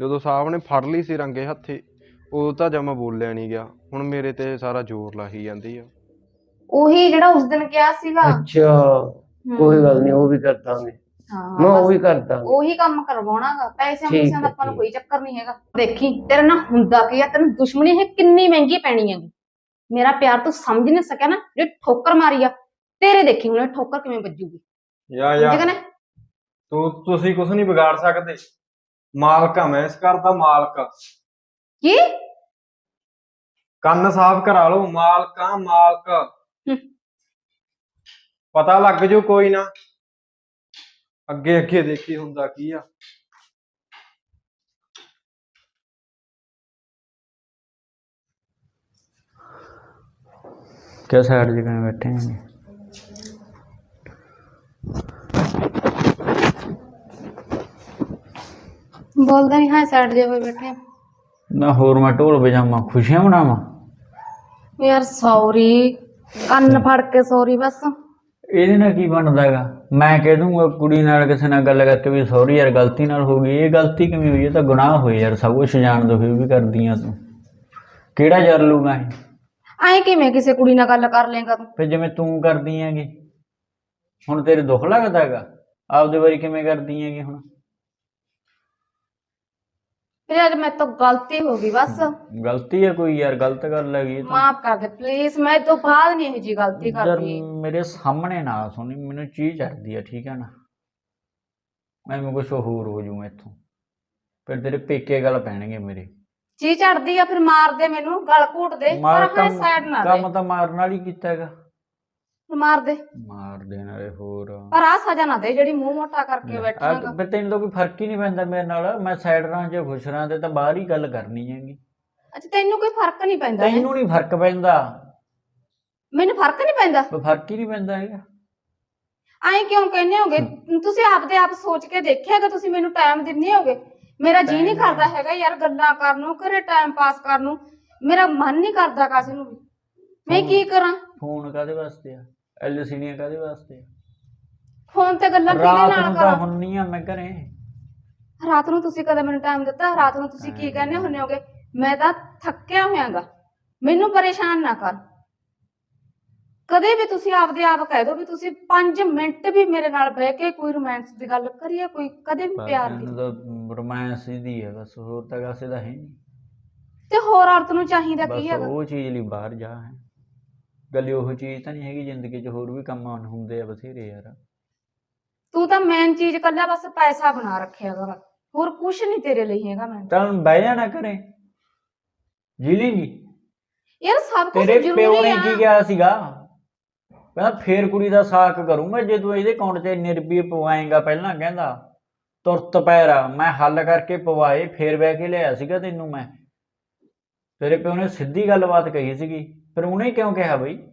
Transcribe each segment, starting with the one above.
ਜਦੋਂ ਸਾਹਿਬ ਨੇ ਫੜ ਲਈ ਸੀ ਰੰਗੇ ਹੱਥੀ ਉਹ ਤਾਂ ਜਮਾ ਬੋਲਿਆ ਨਹੀਂ ਗਿਆ। ਹੁਣ ਮੇਰੇ ਤੇ ਸਾਰਾ ਜ਼ੋਰ ਲਾਹੀ ਜਾਂਦੀ ਆ। ਉਹੀ ਜਿਹੜਾ ਉਸ ਦਿਨ ਕਿਹਾ ਸੀਗਾ। ਅੱਛਾ ਹਮ, ਕੋਈ ਗੱਲ ਨਹੀਂ ਉਹ ਵੀ ਕਰ ਦਾਂਗੇ। ਹਾਂ ਮੈਂ ਉਹ ਬਸ ਵੀ ਕਰ ਦਾਂਗਾ। ਉਹੀ ਕੰਮ ਕਰਵਾਉਣਾਗਾ। ਪੈਸਿਆਂ ਠੀਕ ਪੂਸਿਆਂ ਦਾ ਆਪਾਂ ਨੂੰ ਠੀਕ। ਕੋਈ ਚੱਕਰ ਨਹੀਂ ਹੈਗਾ। ਦੇਖੀ ਤੇਰੇ ਨਾਲ ਹੁੰਦਾ ਕੀ ਆ? ਤੈਨੂੰ ਦੁਸ਼ਮਣੀ ਇਹ ਕਿੰਨੀ ਮਹਿੰਗੀ ਪੈਣੀ ਹੈਗੀ। ਮੇਰਾ ਪਿਆਰ ਤੂੰ ਸਮਝ ਨਹੀਂ ਸਕਿਆ ਨਾ ਜੇ ਠੋਕਰ ਮਾਰੀ ਆ। ਤੇਰੇ ਦੇਖੀ ਹੁਣ ਇਹ ਠੋਕਰ ਕਿਵੇਂ ਵੱਜੂਗੀ। ਯਾ ਨਾ? ਤੂੰ ਤੁਸੀਂ ਕੁਝ ਨਹੀਂ ਵਿਗਾੜ ਸਕਦੇ। ਮਾਲਕ ਆ ਮੈਂ ਇਸ ਘਰ ਦਾ ਮਾਲਕ ਆ। ਕੀ? ਕੰਨ ਸਾਫ਼ ਕਰਾ ਲਓ ਮਾਲਕ ਆ ਮਾਲਕ। ਹਮ। ਪਤਾ ਲੱਗ ਜੂ ਕੋਈ ਨਾ। ਅੱਗੇ ਅੱਗੇ ਦੇਖੀ ਹੁੰਦਾ ਕੀ ਆ। ਕਿਆ ਸਾਈਡ ਜਗ੍ਹਾ ਬੈਠੇ ਨੇ ਬੋਲਦਾ ਨਹੀਂ ਹਾਂ ਸਾਈਡ ਜੇ ਹੋਏ ਬੈਠੇ ਆ। ਨਾ ਹੋਰ ਮੈਂ ਢੋਲ ਵਜਾਵਾਂ ਖੁਸ਼ੀਆਂ ਮਨਾਵਾਂ ਯਾਰ ਸੌਰੀ ਕੰਨ ਫੜ ਕੇ ਸੌਰੀ ਬਸ ਇਹਦੇ ਨਾਲ ਕੀ ਬਣਦਾ ਹੈਗਾ? ਮੈਂ ਕਹਿ ਦੂੰਗਾ ਕੁੜੀ ਨਾਲ ਕਿਸੇ ਨਾਲ ਗੱਲ ਕਰਕੇ ਵੀ ਸੌਰੀ ਯਾਰ ਗਲਤੀ ਨਾਲ ਹੋ ਗਈ। ਇਹ ਗਲਤੀ ਕਿਵੇਂ ਹੋਈ? ਇਹ ਤਾਂ ਗੁਨਾਹ ਹੋਈ ਯਾਰ ਸਭ ਕੁਝ ਜਾਣਦੇ ਹੋਏ ਵੀ ਕਰਦੀਆਂ ਤੂੰ। ਕਿਹੜਾ ਜਰ ਲੂਗਾ ਇਹ? ਐਂ ਕਿਵੇਂ ਕਿਸੇ ਕੁੜੀ ਨਾਲ ਗੱਲ ਕਰ ਲੇਗਾ ਤੂੰ? ਫਿਰ ਜਿਵੇਂ ਤੂੰ ਕਰਦੀ ਹੈਗੀ। ਹੁਣ ਤੇਰੇ ਦੁੱਖ ਲੱਗਦਾ ਹੈਗਾ? ਆਪਦੇ ਵਾਰੀ ਕਿਵੇਂ ਕਰਦੀ ਹੈਗੀ ਹੁਣ? ਫਿਰ ਅੱਜ ਮੇਰੇ ਤੋਂ ਗਲਤੀ ਹੋ ਗਈ ਬਸ। ਗਲਤੀ ਹੈ ਕੋਈ ਯਾਰ ਗਲਤ ਗੱਲ ਹੈਗੀ ਇਹ ਤਾਂ। ਮਾਫ ਕਰ ਦੇ ਪਲੀਜ਼ ਮੈਂ ਤੋਂ ਬਾਅਦ ਨਹੀਂ ਇਹ ਜੀ ਗਲਤੀ ਯਾਰ ਕਰਦੀ ਮੇਰੇ ਸਾਹਮਣੇ ਨਾ ਸੁਣੀ ਮੈਨੂੰ ਚੀਜ਼ ਚੜਦੀ ਆ ਠੀਕ ਹੈ ਨਾ। ਮੈਂ ਕੁਛ ਹੋਰ ਹੋ ਜੂ ਇੱਥੋਂ। ਫਿਰ ਤੇਰੇ ਪੇਕੇ ਗੱਲ ਪੈਣਗੇ ਮੇਰੇ। ਚੀ ਚੜਦੀ ਆ ਫਿਰ ਮਾਰ ਦੇ ਮੈਨੂੰ ਗਲ ਘੂਟ ਦੇ ਮਾਰ ਪਰ ਹਾਂ ਸਾਈਡ ਨਾ ਦੇ। ਕੰਮ ਤਾਂ ਮਾਰਨ ਵਾਲੀ ਕੀਤਾ ਹੈਗਾ। ਮਾਰ ਦੇ ਮਾਰ ਦੇਣ ਵਾਲੇ ਹੋਰ। ਪਰ ਆ ਸਜ਼ਾ ਨਾ ਦੇ ਜਿਹੜੀ ਮੂੰਹ ਮੋਟਾ ਕਰਕੇ ਬੈਠਾ ਹੈਗਾ ਫਿਰ ਤੈਨੂੰ ਤਾਂ ਕੋਈ ਫ਼ਰਕ ਹੀ ਨਹੀਂ ਪੈਂਦਾ ਮੇਰੇ ਨਾਲ। ਮੈਂ ਸਾਈਡ ਰਾਂ ਜੇ ਖੁਸ਼ ਰਾਂ ਤੇ ਤਾਂ ਬਾਹਰ ਹੀ ਗੱਲ ਕਰਨੀ ਹੈਗੀ। ਅੱਛਾ ਤੈਨੂੰ ਕੋਈ ਫ਼ਰਕ ਨਹੀਂ ਪੈਂਦਾ ਹੈਂ? ਤੈਨੂੰ ਨਹੀਂ ਫ਼ਰਕ ਪੈਂਦਾ। ਮੈਨੂੰ ਫ਼ਰਕ ਨਹੀਂ ਪੈਂਦਾ? ਕੋਈ ਫ਼ਰਕ ਹੀ ਨਹੀਂ ਪੈਂਦਾ ਹੈਗਾ। ਐਂ ਕਿਉਂ ਕਹਿੰਦੇ ਹੋਗੇ? ਤੁਸੀਂ ਆਪਦੇ ਆਪ ਸੋਚ ਕੇ ਦੇਖਿਆਗਾ ਤੁਸੀਂ ਮੈਨੂੰ ਟਾਈਮ ਦਿੰਦੇ ਹੋਗੇ? ਮੇਰਾ ਜੀ ਨਹੀਂ ਕਰਦਾ ਹੈਗਾ ਯਾਰ ਗੱਲਾਂ ਕਰਨ ਨੂੰ ਘਰੇ ਟਾਈਮ ਪਾਸ ਕਰਨ ਨੂੰ। ਮੇਰਾ ਮਨ ਨਹੀਂ ਕਰਦਾ ਕਾਸੇ ਨੂੰ ਵੀ। ਮੈਂ ਕੀ ਕਰਾਂ? ਫੋਨ ਕਾਦੇ ਵਾਸਤੇ ਆ? ਐਲਸੀਡੀਆਂ ਕਾਦੇ ਵਾਸਤੇ? ਫੋਨ ਤੇ ਗੱਲਾਂ ਕਿਹਦੇ ਰਾਤ ਨਾਲ ਨੂੰ ਤਾਂ ਕਰਾਂ? ਹੁੰਨੀ ਆ ਮੈਂ ਘਰੇ। ਰਾਤ ਨੂੰ ਤੁਸੀਂ ਕਦੇ ਮੈਨੂੰ ਟਾਈਮ ਦਿੱਤਾ? ਰਾਤ ਨੂੰ ਤੁਸੀਂ ਕੀ ਕਹਿੰਦੇ ਹੁੰਦੇ ਹੋਗੇ? ਮੈਂ ਤਾਂ ਥੱਕਿਆ ਹੋਇਆਗਾ। ਮੈਨੂੰ ਪਰੇਸ਼ਾਨ ਨਾ ਕਰ। ਕਦੇ ਵੀ ਤੁਸੀਂ ਆਪਦੇ ਆਪ ਕਹਿ ਦਿਓ ਵੀ ਤੁਸੀਂ 5 ਮਿੰਟ ਵੀ ਮੇਰੇ ਨਾਲ ਬਹਿ ਕੇ ਕੋਈ ਰੋਮਾਂਸ ਦੀ ਗੱਲ ਕਰੀਏ ਕੋਈ ਕਦੇ ਵੀ ਪਿਆਰ ਦੀ। ਰੋਮਾਂਸ ਦੀ ਹੈ ਬਸ ਹੋਰ ਤਾਂ ਕਾਸੇ ਦਾ ਹੈ ਨਹੀਂ ਤੇ ਹੋਰ ਔਰਤ ਨੂੰ ਚਾਹੀਦਾ ਕੀ ਬਸ ਹੈਗਾ? ਉਹ ਚੀਜ਼ ਲਈ ਬਾਹਰ ਜਾ ਹੈ। ਗੱਲ ਉਹ ਚੀਜ਼ ਤਾਂ ਨਹੀਂ ਹੈਗੀ ਜ਼ਿੰਦਗੀ 'ਚ ਹੋਰ ਵੀ ਕੰਮ ਆਉਣ ਹੁੰਦੇ ਆ ਬਥੇਰੇ ਯਾਰ। ਤੂੰ ਤਾਂ ਮੇਨ ਚੀਜ਼ ਕੱਲਾ ਬਸ ਪੈਸਾ ਬਣਾ ਰੱਖਿਆ ਗਾ ਹੋਰ ਕੁਝ ਨਹੀਂ ਤੇਰੇ ਲਈ ਹੈਗਾ ਮੈਂ ਤਾਂ ਬਹਿ ਜਾਣਾ ਕਰੇ ਜੀ ਲੇਂਗੀ ਯਾਰ ਸਭ ਕੁਝ ਤੇਰੇ ਪਿਓ ਜ਼ਰੂਰੀ ਨੇ ਆ। ਕੀ ਕਿਹਾ ਸੀਗਾ? ਕਹਿੰਦਾ ਫੇਰ ਕੁੜੀ ਦਾ ਸਾਕ ਕਰੂੰਗਾ ਜੇ ਤੂੰ ਇਹਦੇ ਅਕਾਊਂਟ 'ਚ ਇੰਨੇ ਰੁਪਏ ਪਵਾਏਗਾ ਪਹਿਲਾਂ ਕਹਿੰਦਾ। ਤੁਰਤ ਪੈਰਾ ਮੈਂ ਹੱਲ ਕਰਕੇ ਪਵਾਏ ਫੇਰ ਬਹਿ ਕੇ ਲਿਆਇਆ ਸੀਗਾ ਤੈਨੂੰ ਮੈਂ। ਤੇਰੇ ਪਿਓ ਨੇ ਸਿੱਧੀ ਗੱਲਬਾਤ ਕਹੀ ਸੀਗੀ। ਫਿਰ ਉਹਨੇ ਕਿਉਂ ਕਿਹਾ ਬਈ?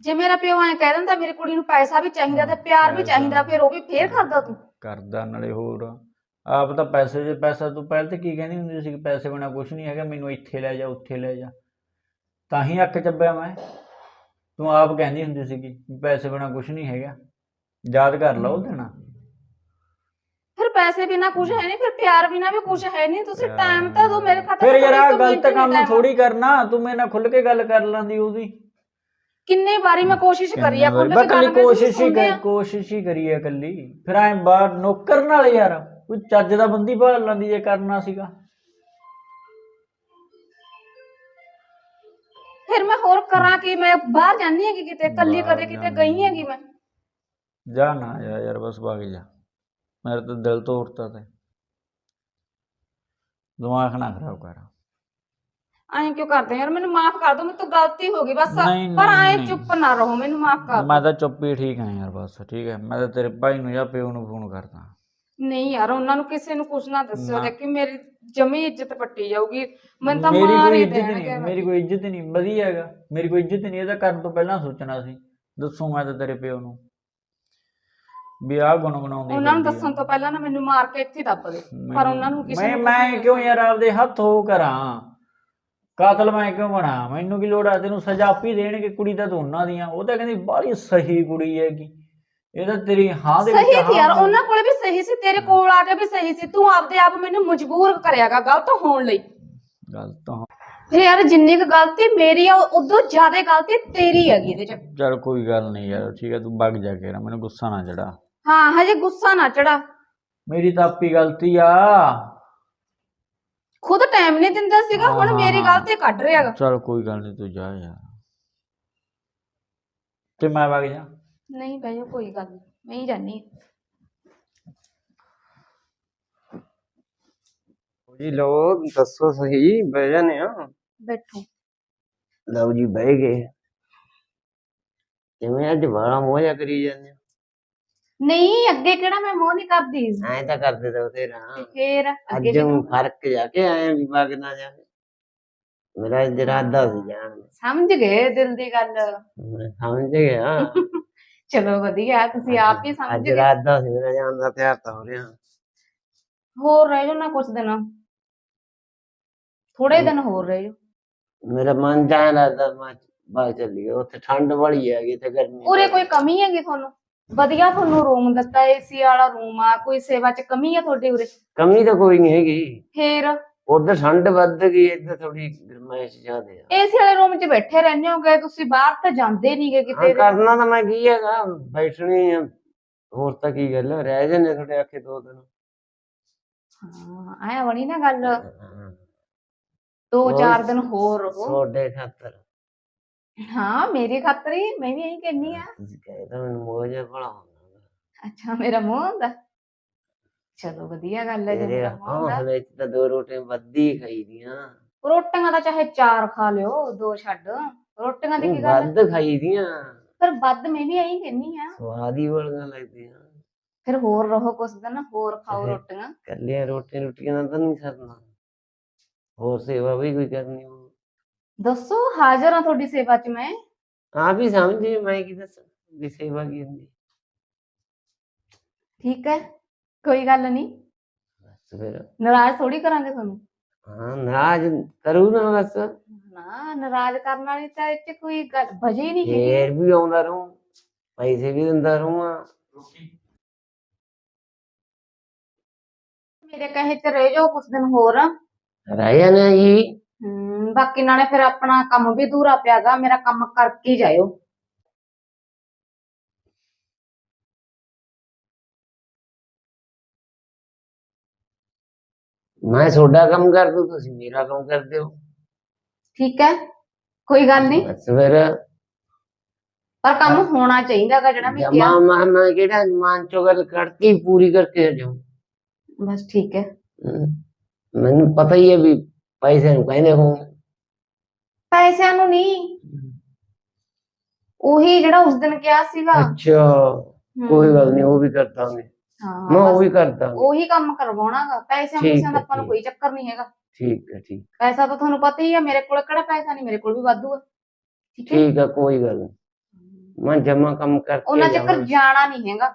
ਜੇ ਮੇਰਾ ਪਿਓ ਐਂ ਕਹਿ ਦਿੰਦਾ ਮੇਰੀ ਕੁੜੀ ਨੂੰ ਪੈਸਾ ਵੀ ਚਾਹੀਦਾ ਤੇ ਪਿਆਰ ਵੀ ਪੈਸਾ। ਚਾਹੀਦਾ ਫਿਰ ਉਹ ਵੀ ਫੇਰ ਕਰਦਾ ਤੂੰ। ਕਰਦਾ ਨਾਲੇ ਹੋਰ। ਆਪ ਤਾਂ ਪੈਸੇ ਜੇ ਪੈਸਾ ਤੂੰ ਪਹਿਲ ਤੇ ਕੀ ਕਹਿੰਦੀ ਹੁੰਦੀ ਸੀ ਕਿ ਪੈਸੇ ਬਿਨਾ ਕੁਝ ਨਹੀਂ ਹੈਗਾ ਮੈਨੂੰ ਇੱਥੇ ਲੈ ਜਾ ਉੱਥੇ ਲੈ ਜਾ। ਤਾਂ ਹੀ ਅੱਕ ਚੱਬਿਆ ਮੈਂ। ਤੂੰ ਆਪ ਕਹਿੰਦੀ ਹੁੰਦੀ ਸੀ ਕਿ ਪੈਸੇ ਬਿਨਾ ਕੁਝ ਨਹੀਂ ਹੈਗਾ। ਯਾਦ ਕਰ ਲਾ ਉਹ ਦਿਨ। ਫਿਰ ਪੈਸੇ ਬਿਨਾ ਕੁਝ ਹੈ ਨਹੀਂ ਫਿਰ ਪਿਆਰ ਬਿਨਾ ਵੀ ਕੁਝ ਹੈ ਨਹੀਂ। ਤੁਸੀਂ ਟਾਈਮ ਤਾਂ ਦੋ ਮੇਰੇ ਖਾਤੇ ਫਿਰ ਯਾਰ ਆਹ ਗਲਤ ਕੰਮ। ਥੋੜੀ ਕਰਨਾ ਤੂੰ ਮੇਰੇ ਨਾਲ ਖੁੱਲ ਕੇ ਗੱਲ ਕਰ ਲੈਂਦੀ ਉਹਦੀ। ਕਿੰਨੇ ਵਾਰੀ ਮੈਂ ਕੋਸ਼ਿਸ਼ ਕਰੀ ਆ ਵਾਰ- ਕੇ ਗੱਲ ਕੋਸ਼ਿਸ਼ ਹੀ ਕਰ ਆ। ਕੋਸ਼ਿਸ਼ ਹੀ ਕਰੀ ਹੈ ਕੱਲੀ ਫਿਰ ਐ ਬਾਹਰ ਨੌਕਰ ਨਾਲ ਯਾਰ ਕੋਈ ਚੱਜ ਦਾ ਬੰਦੀ ਭਾਲ ਲੈਂਦੀ ਜੇ ਕਰਨਾ ਸੀਗਾ। ਫਿਰ ਮੈਂ ਹੋਰ ਕਰਾਂ ਕਿ ਮੈਂ ਬਾਹਰ ਜਾਂਦੀ ਹੈਗੀ ਕਿਤੇ ਕੱਲੀ ਕਦੇ ਕਿਤੇ ਗਈ ਹੈਗੀ ਮੈਂ। ਜਾ ਨਾ ਯਾਰ ਬਸ ਭਾਗ ਜਾ। ਮੇਰੇ ਤਾਂ ਦਿਲ ਤੋੜਤਾ ਤੇ। ਦਿਮਾਗ ਨਾ ਖਰਾਬ ਕਰ। ਐਂ ਕਿਉਂ ਕਰਦੇ ਯਾਰ? ਮੈਨੂੰ ਮਾਫ ਕਰ ਦਿਓ ਮੇਰੇ ਤੋਂ ਗਲਤੀ ਹੋ ਗਈ ਬਸ। ਨਹੀਂ, ਪਰ ਨਹੀਂ। ਚੁੱਪ ਨਾ ਰਹੋ ਮੈਨੂੰ ਮਾਫ ਕਰ ਮੈਂ ਤਾਂ ਚੁੱਪ ਹੀ ਠੀਕ ਹਾਂ ਯਾਰ ਬਸ ਠੀਕ ਹੈ। ਮੈਂ ਤਾਂ ਤੇਰੇ ਭਾਈ ਨੂੰ ਜਾਂ ਪਿਓ ਨੂੰ ਫੋਨ ਕਰਦਾ। ਨਹੀਂ ਯਾਰ ਉਹਨਾਂ ਨੂੰ ਕਿਸੇ ਨੂੰ ਕੁਝ ਨਾ ਦੱਸਿਓ। ਨਾ। ਕਿ ਮੇਰੀ ਜਮੀ ਇੱਜ਼ਤ ਪੱਟੀ ਜਾਊਗੀ। ਮੈਨੂੰ ਤਾਂ ਮੇਰੀ ਮਾਰ ਕੋਈ ਹੀ ਇੱਜ਼ਤ ਦੇਣਗੇ। ਨਹੀਂ ਮੇਰੀ ਕੋਈ ਇੱਜ਼ਤ ਨਹੀਂ ਵਧੀਆ ਹੈਗਾ। ਮੇਰੀ ਕੋਈ ਇੱਜ਼ਤ ਨਹੀਂ ਇਹਦਾ ਕਰਨ ਤੋਂ ਪਹਿਲਾਂ ਸੋਚਣਾ ਸੀ। ਦੱਸੂ ਮੈਂ ਤਾਂ ਤੇਰੇ ਪਿਓ ਨੂੰ। ਵੀ ਆਹ ਗੁਣ ਬਣਾਉਂਦੀ ਉਹਨਾਂ ਨੂੰ ਆ। ਦੱਸਣ ਤੋਂ ਪਹਿਲਾਂ ਨਾ ਮੈਨੂੰ ਮਾਰ ਕੇ ਇੱਥੇ ਹੀ ਦੱਬ ਦੇ। ਪਰ ਉਹਨਾਂ ਨੂੰ ਕਿਸੇ ਮੈਂ ਮੈਂ ਕਿਉਂ ਯਾਰ ਆਪਦੇ ਹੱਥ ਹੋ ਕਰਾਂ? ਕਾਤਲ ਮੈਂ ਕਿਉਂ ਬਣਾ ਮੈਨੂੰ ਕੀ ਲੋੜ ਆ? ਤੈਨੂੰ ਸਜ਼ਾ ਆਪੀ ਦੇਣਗੇ ਕੁੜੀ ਤਾਂ ਦੋਨਾਂ ਦੀਆਂ। ਉਹ ਤਾਂ ਕਹਿੰਦੀ ਬਾਹਲੀ ਸਹੀ ਕੁੜੀ ਹੈਗੀ। ਇਹ ਤਾਂ ਤੇਰੀ ਹਾਂ ਦੇ ਵਿੱਚ ਸਹੀ ਸੀ ਯਾਰ ਹਾਂ ਉਹਨਾਂ ਕੋਲੇ ਵੀ ਸਹੀ ਸੀ ਤੇਰੇ ਕੋਲ ਆ ਕੇ ਵੀ ਸਹੀ ਸੀ। ਤੂੰ ਆਪਦੇ ਆਪ ਮੈਨੂੰ ਮਜਬੂਰ ਕਰਿਆਗਾ ਗਲਤ ਹੋਣ ਲਈ। ਗੱਲ ਤਾਂ ਫਿਰ ਯਾਰ ਜਿੰਨੀ ਕੁ ਗਲਤੀ ਮੇਰੀ ਆ ਉਦੋਂ ਜ਼ਿਆਦਾ ਗਲਤੀ ਤੇਰੀ ਹੈਗੀ ਇਹਦੇ ਚ। ਚਲ ਕੋਈ ਗੱਲ ਨਹੀਂ ਯਾਰ ਠੀਕ ਹੈ ਤੂੰ ਵਗ ਜਾ ਕੇ ਨਾ। ਮੈਨੂੰ ਗੁੱਸਾ ਨਾ ਚੜਾ। ਹਾਂ ਹਜੇ ਗੁੱਸਾ ਨਾ ਚੜਾ ਮੇਰੀ ਤਾਂ ਆਪੀ ਗਲਤੀ ਆ। ਖੁਦ ਟਾਈਮ ਨਹੀਂ ਦਿੰਦਾ ਸੀਗਾ ਹਾਂ, ਹੁਣ ਹਾਂ, ਮੇਰੀ ਹਾਂ। ਗਲਤੀ ਕੱਢ ਰਿਹਾਗਾ ਚਲ ਕੋਈ ਗੱਲ ਨਹੀਂ ਤੂੰ ਜਾ ਯਾਰ। ਤੇ ਮੈਂ ਵਗ ਜਾ। ਨਹੀਂ ਬਈ ਕੋਈ ਗੱਲ ਨਹੀਂ ਮੈਂ ਹੀ ਜਾਨੀ ਜੀ ਲੋ ਦੱਸੋ ਸਹੀ ਬਹਿ ਜਾਨੇ ਆ ਬੈਠੋ। ਲਓ ਜੀ ਬਹਿ ਗਏ। ਕਿਵੇਂ ਅੱਜ ਬਾਲਾ ਮੋਜਾ ਕਰੀ ਜਾਂਦੇ ਹੋ? ਨਹੀਂ ਅੱਗੇ ਕਿਹੜਾ ਮੈਂ ਮੋਹ ਨਹੀਂ ਕਰਦੀ ਐਂ ਤਾਂ ਕਰਦੇ ਤਾਂ ਤੇਰਾ ਤੇ ਫੇਰ ਅੱਗੇ ਅੱਜ ਹੁਣ ਫ਼ਰਕ ਜਾ ਕੇ ਆਏ ਵੀ ਵਗ ਨਾ ਜਾਵੇ ਮੇਰਾ ਇਰਾਦਾ ਸੀ ਜਾਣ ਦਾ ਸਮਝ ਗਏ ਦਿਲ ਦੀ ਗੱਲ ਮੈਂ ਸਮਝ ਗਿਆ ਚਲੋ ਵਧੀਆ ਤੁਸੀਂ ਆਪ ਹੀ ਸਮਝ ਅੱਜ ਗਏ ਇਰਾਦਾ ਸੀ ਮੇਰਾ ਜਾਣ ਦਾ ਤਿਆਰ ਤਾਂ ਹੋ ਰਿਹਾ ਹੋਰ ਰਹਿ ਜਾਓ ਨਾ ਕੁਛ ਦਿਨ ਥੋੜੇ ਦਿਨ ਹੋਰ ਰਹਿ ਜਾਓ ਮੇਰਾ ਮਨ ਜਾਣ ਲੱਗਦਾ ਮੈਂ ਬਾਹਰ ਚੱਲੀ ਗਿਆ ਉੱਥੇ ਠੰਡ ਬੜੀ ਹੈਗੀ ਤੇ ਗਰਮੀ ਉਰੇ ਬੜੀ। ਕੋਈ ਕਮੀ ਹੈਗੀ ਤੁਹਾਨੂੰ ਵਧੀਆ ਤੁਹਾਨੂੰ ਰੂਮ ਦਿੱਤਾ ਏਸੀ ਵਾਲਾ ਰੂਮ ਆ ਕੋਈ ਸੇਵਾ ਚ ਕਮੀ ਆ ਤੁਹਾਡੇ ਉਰੇ? ਕਮੀ ਤਾਂ ਕੋਈ ਨਹੀਂ ਹੈਗੀ। ਫੇਰ? ਉਧਰ ਠੰਡ ਵੱਧ ਗਈ ਇੱਧਰ ਥੋੜੀ ਗਰਮਾਇਸ਼ ਜ਼ਿਆਦੇ ਆ। ਏਸੀ ਵਾਲੇ ਰੂਮ 'ਚ ਬੈਠੇ ਰਹਿੰਦੇ ਹੋਗੇ ਤੁਸੀਂ ਬਾਹਰ ਤਾਂ ਜਾਂਦੇ ਨਹੀਂਗੇ ਹਾਂ ਕਿਤੇ ਵੀ। ਕਰਨਾ ਤਾਂ ਮੈਂ ਕੀ ਹੈਗਾ ਬੈਠਣੀ ਆ। ਹੋਰ ਤਾਂ ਕੀ ਗੱਲ ਆ, ਰਹਿ ਜੰਨੇ ਤੁਹਾਡੇ ਆਖੇ ਦੋ ਦਿਨ। ਹਾਂ ਆਇਆ ਬਣੀ ਨਾ ਗੱਲ। ਦੋ ਚਾਰ ਦਿਨ ਹੋਰ ਰਹੋ। ਤੁਹਾਡੇ ਖਾਤਰ। ਹਾਂ ਮੇਰੀ ਖਾਤਰ ਹੀ ਮੈਂ ਵੀ ਇਹੀ ਕਹਿੰਨੀ ਆ ਤੁਸੀਂ ਕਹੇ ਤਾਂ ਮੈਨੂੰ ਮੋਜਾ ਬੜਾ ਹੁੰਦਾ ਅੱਛਾ ਮੇਰਾ ਮੂੰਹ ਹੁੰਦਾ? ਚਲੋ ਵਧੀਆ ਗੱਲ ਹੈ ਜੇ ਤੇਰੇ ਮੇਰਾ ਮੂੰਹ ਹੁੰਦਾ। ਹੌਸਲੇ ਚ ਤਾਂ ਦੋ ਰੋਟੀਆਂ ਵੱਧੀ ਖਾਈਦੀਆਂ ਰੋਟੀਆਂ ਦਾ ਚਾਹੇ ਚਾਰ ਖਾ ਲਿਓ ਦੋ ਛੱਡ। ਰੋਟੀਆਂ ਦੀ ਕੀ ਗੱਲ ਹੈ? ਵੱਧ ਖਾਈਦੀਆਂ ਪਰ ਵੱਧ ਮੈਂ ਵੀ ਇਹੀ ਕਹਿੰਨੀ ਆ ਸਵਾਦ ਹੀ ਬੜੀਆਂ ਲੱਗਦੀਆਂ। ਫਿਰ ਹੋਰ ਰਹੋ ਕੁਛ ਦਿਨ ਹੋਰ ਖਾਓ ਚਾਹੇ- ਰੋਟੀਆਂ। ਕੱਲੀਆਂ ਰੋਟੀਆਂ ਰੋਟੀਆਂ ਨਾਲ ਤਾਂ ਨਹੀਂ ਸਰਨਾ। ਹੋਰ ਸੇਵਾ ਵੀ ਕੋਈ ਕਰਨੀ ਹੋਊ। ਦੱਸੋ ਹਾਜ਼ਰ ਆ ਤੁਹਾਡੀ ਸੇਵਾ 'ਚ ਮੈਂ। ਆਪ ਹੀ ਸਮਝੀ ਮੈਂ ਕੀ ਦੱਸਾਂ ਵੀ ਸੇਵਾ ਕੀ ਹੁੰਦੀ। ਠੀਕ ਹੈ ਕੋਈ ਗੱਲ ਨਹੀਂ। ਬਸ ਫਿਰ। ਨਾਰਾਜ਼ ਥੋੜੀ ਕਰਾਂਗੇ ਤੁਹਾਨੂੰ। ਹਾਂ ਨਾਰਾਜ਼ ਕਰੂ ਨਾ ਬਸ। ਨਾ ਨਾਰਾਜ਼ ਕਰਨ ਵਾਲੀ ਤਾਂ ਇਹ 'ਚ ਕੋਈ ਗੱਲ ਵਜ੍ਹਾ ਹੀ ਨਹੀਂ ਹੈਗੀ। ਫੇਰ ਵੀ ਆਉਂਦਾ ਰਹੂੰ ਪੈਸੇ ਵੀ ਦਿੰਦਾ ਰਹੂੰਗਾ ਮੇਰੇ ਕਹੇ ਤੇ ਰਹਿ ਜਾਓ ਕੁਛ ਦਿਨ ਹੋਰ। ਰਹਿ ਜਾਣਾ ਜੀ। ਹਮ, ਬਾਕੀ ਨਾਲੇ ਫਿਰ ਆਪਣਾ ਕੰਮ ਵੀ ਦੂਰਾ ਪਿਆਗਾ ਮੇਰਾ ਕੰਮ ਕਰਕੇ ਹੀ ਜਾਇਓ। ਮੈਂ ਤੁਹਾਡਾ ਕੰਮ ਕਰ ਦੂੰ ਤੁਸੀਂ ਮੇਰਾ ਕੰਮ ਕਰਦੇ ਹੋ ਠੀਕ ਹੈ ਕੋਈ ਗੱਲ ਨਹੀਂ। ਬਸ ਫਿਰ ਪਰ ਕੰਮ ਹੋਣਾ ਚਾਹੀਦਾਗਾ ਜਿਹੜਾ ਜਮਾ ਕਿਹਾ। ਮੈਂ ਮੈਂ ਕਿਹੜਾ ਮਾਨ ਚੋ ਗੱਲ ਕਰਤੀ ਪੂਰੀ ਕਰਕੇ ਹਜੂ ਬਸ ਠੀਕ ਹੈ। ਮੈਨੂੰ ਪਤਾ ਹੀ ਹੈ ਵੀ ਪੈਸੇ ਨੂੰ ਕਹਿੰਦੇ ਹੋ। ਪੈਸਿਆਂ ਨੂੰ ਨਹੀਂ ਉਹੀ ਜਿਹੜਾ ਉਸ ਦਿਨ ਕਿਹਾ ਸੀਗਾ। ਅੱਛਾ ਹਮ, ਕੋਈ ਗੱਲ ਨਹੀਂ ਉਹ ਵੀ ਕਰ ਦਾਂਗੇ। ਹਾਂ ਮੈਂ ਉਹ ਬਸ ਵੀ ਕਰ ਦਾਂਗਾ। ਉਹੀ ਕੰਮ ਕਰਵਾਉਣਾਗਾ। ਪੈਸਿਆਂ ਠੀਕ ਪੂਸਿਆਂ ਦਾ ਹੈ, ਆਪਾਂ ਨੂੰ ਠੀਕ। ਕੋਈ ਚੱਕਰ ਨਹੀਂ ਹੈਗਾ। ਠੀਕ ਹੈ ਠੀਕ ਪੈਸਾ ਤਾਂ ਤੁਹਾਨੂੰ ਪਤਾ ਹੀ ਆ ਮੇਰੇ ਕੋਲ ਕਿਹੜਾ ਪੈਸਾ ਨਹੀਂ ਮੇਰੇ ਕੋਲ ਵੀ ਵਾਧੂ ਆ। ਠੀਕ ਹੈ। ਠੀਕ ਹੈ ਕੋਈ ਗੱਲ ਨਹੀਂ ਮੈਂ ਜਮਾ ਕੰਮ ਕਰਕੇ ਉਹਨਾਂ ਚੱਕਰ ਜਾਵਾਂ ਜਾਣਾ ਨਹੀਂ ਹੈਗਾ।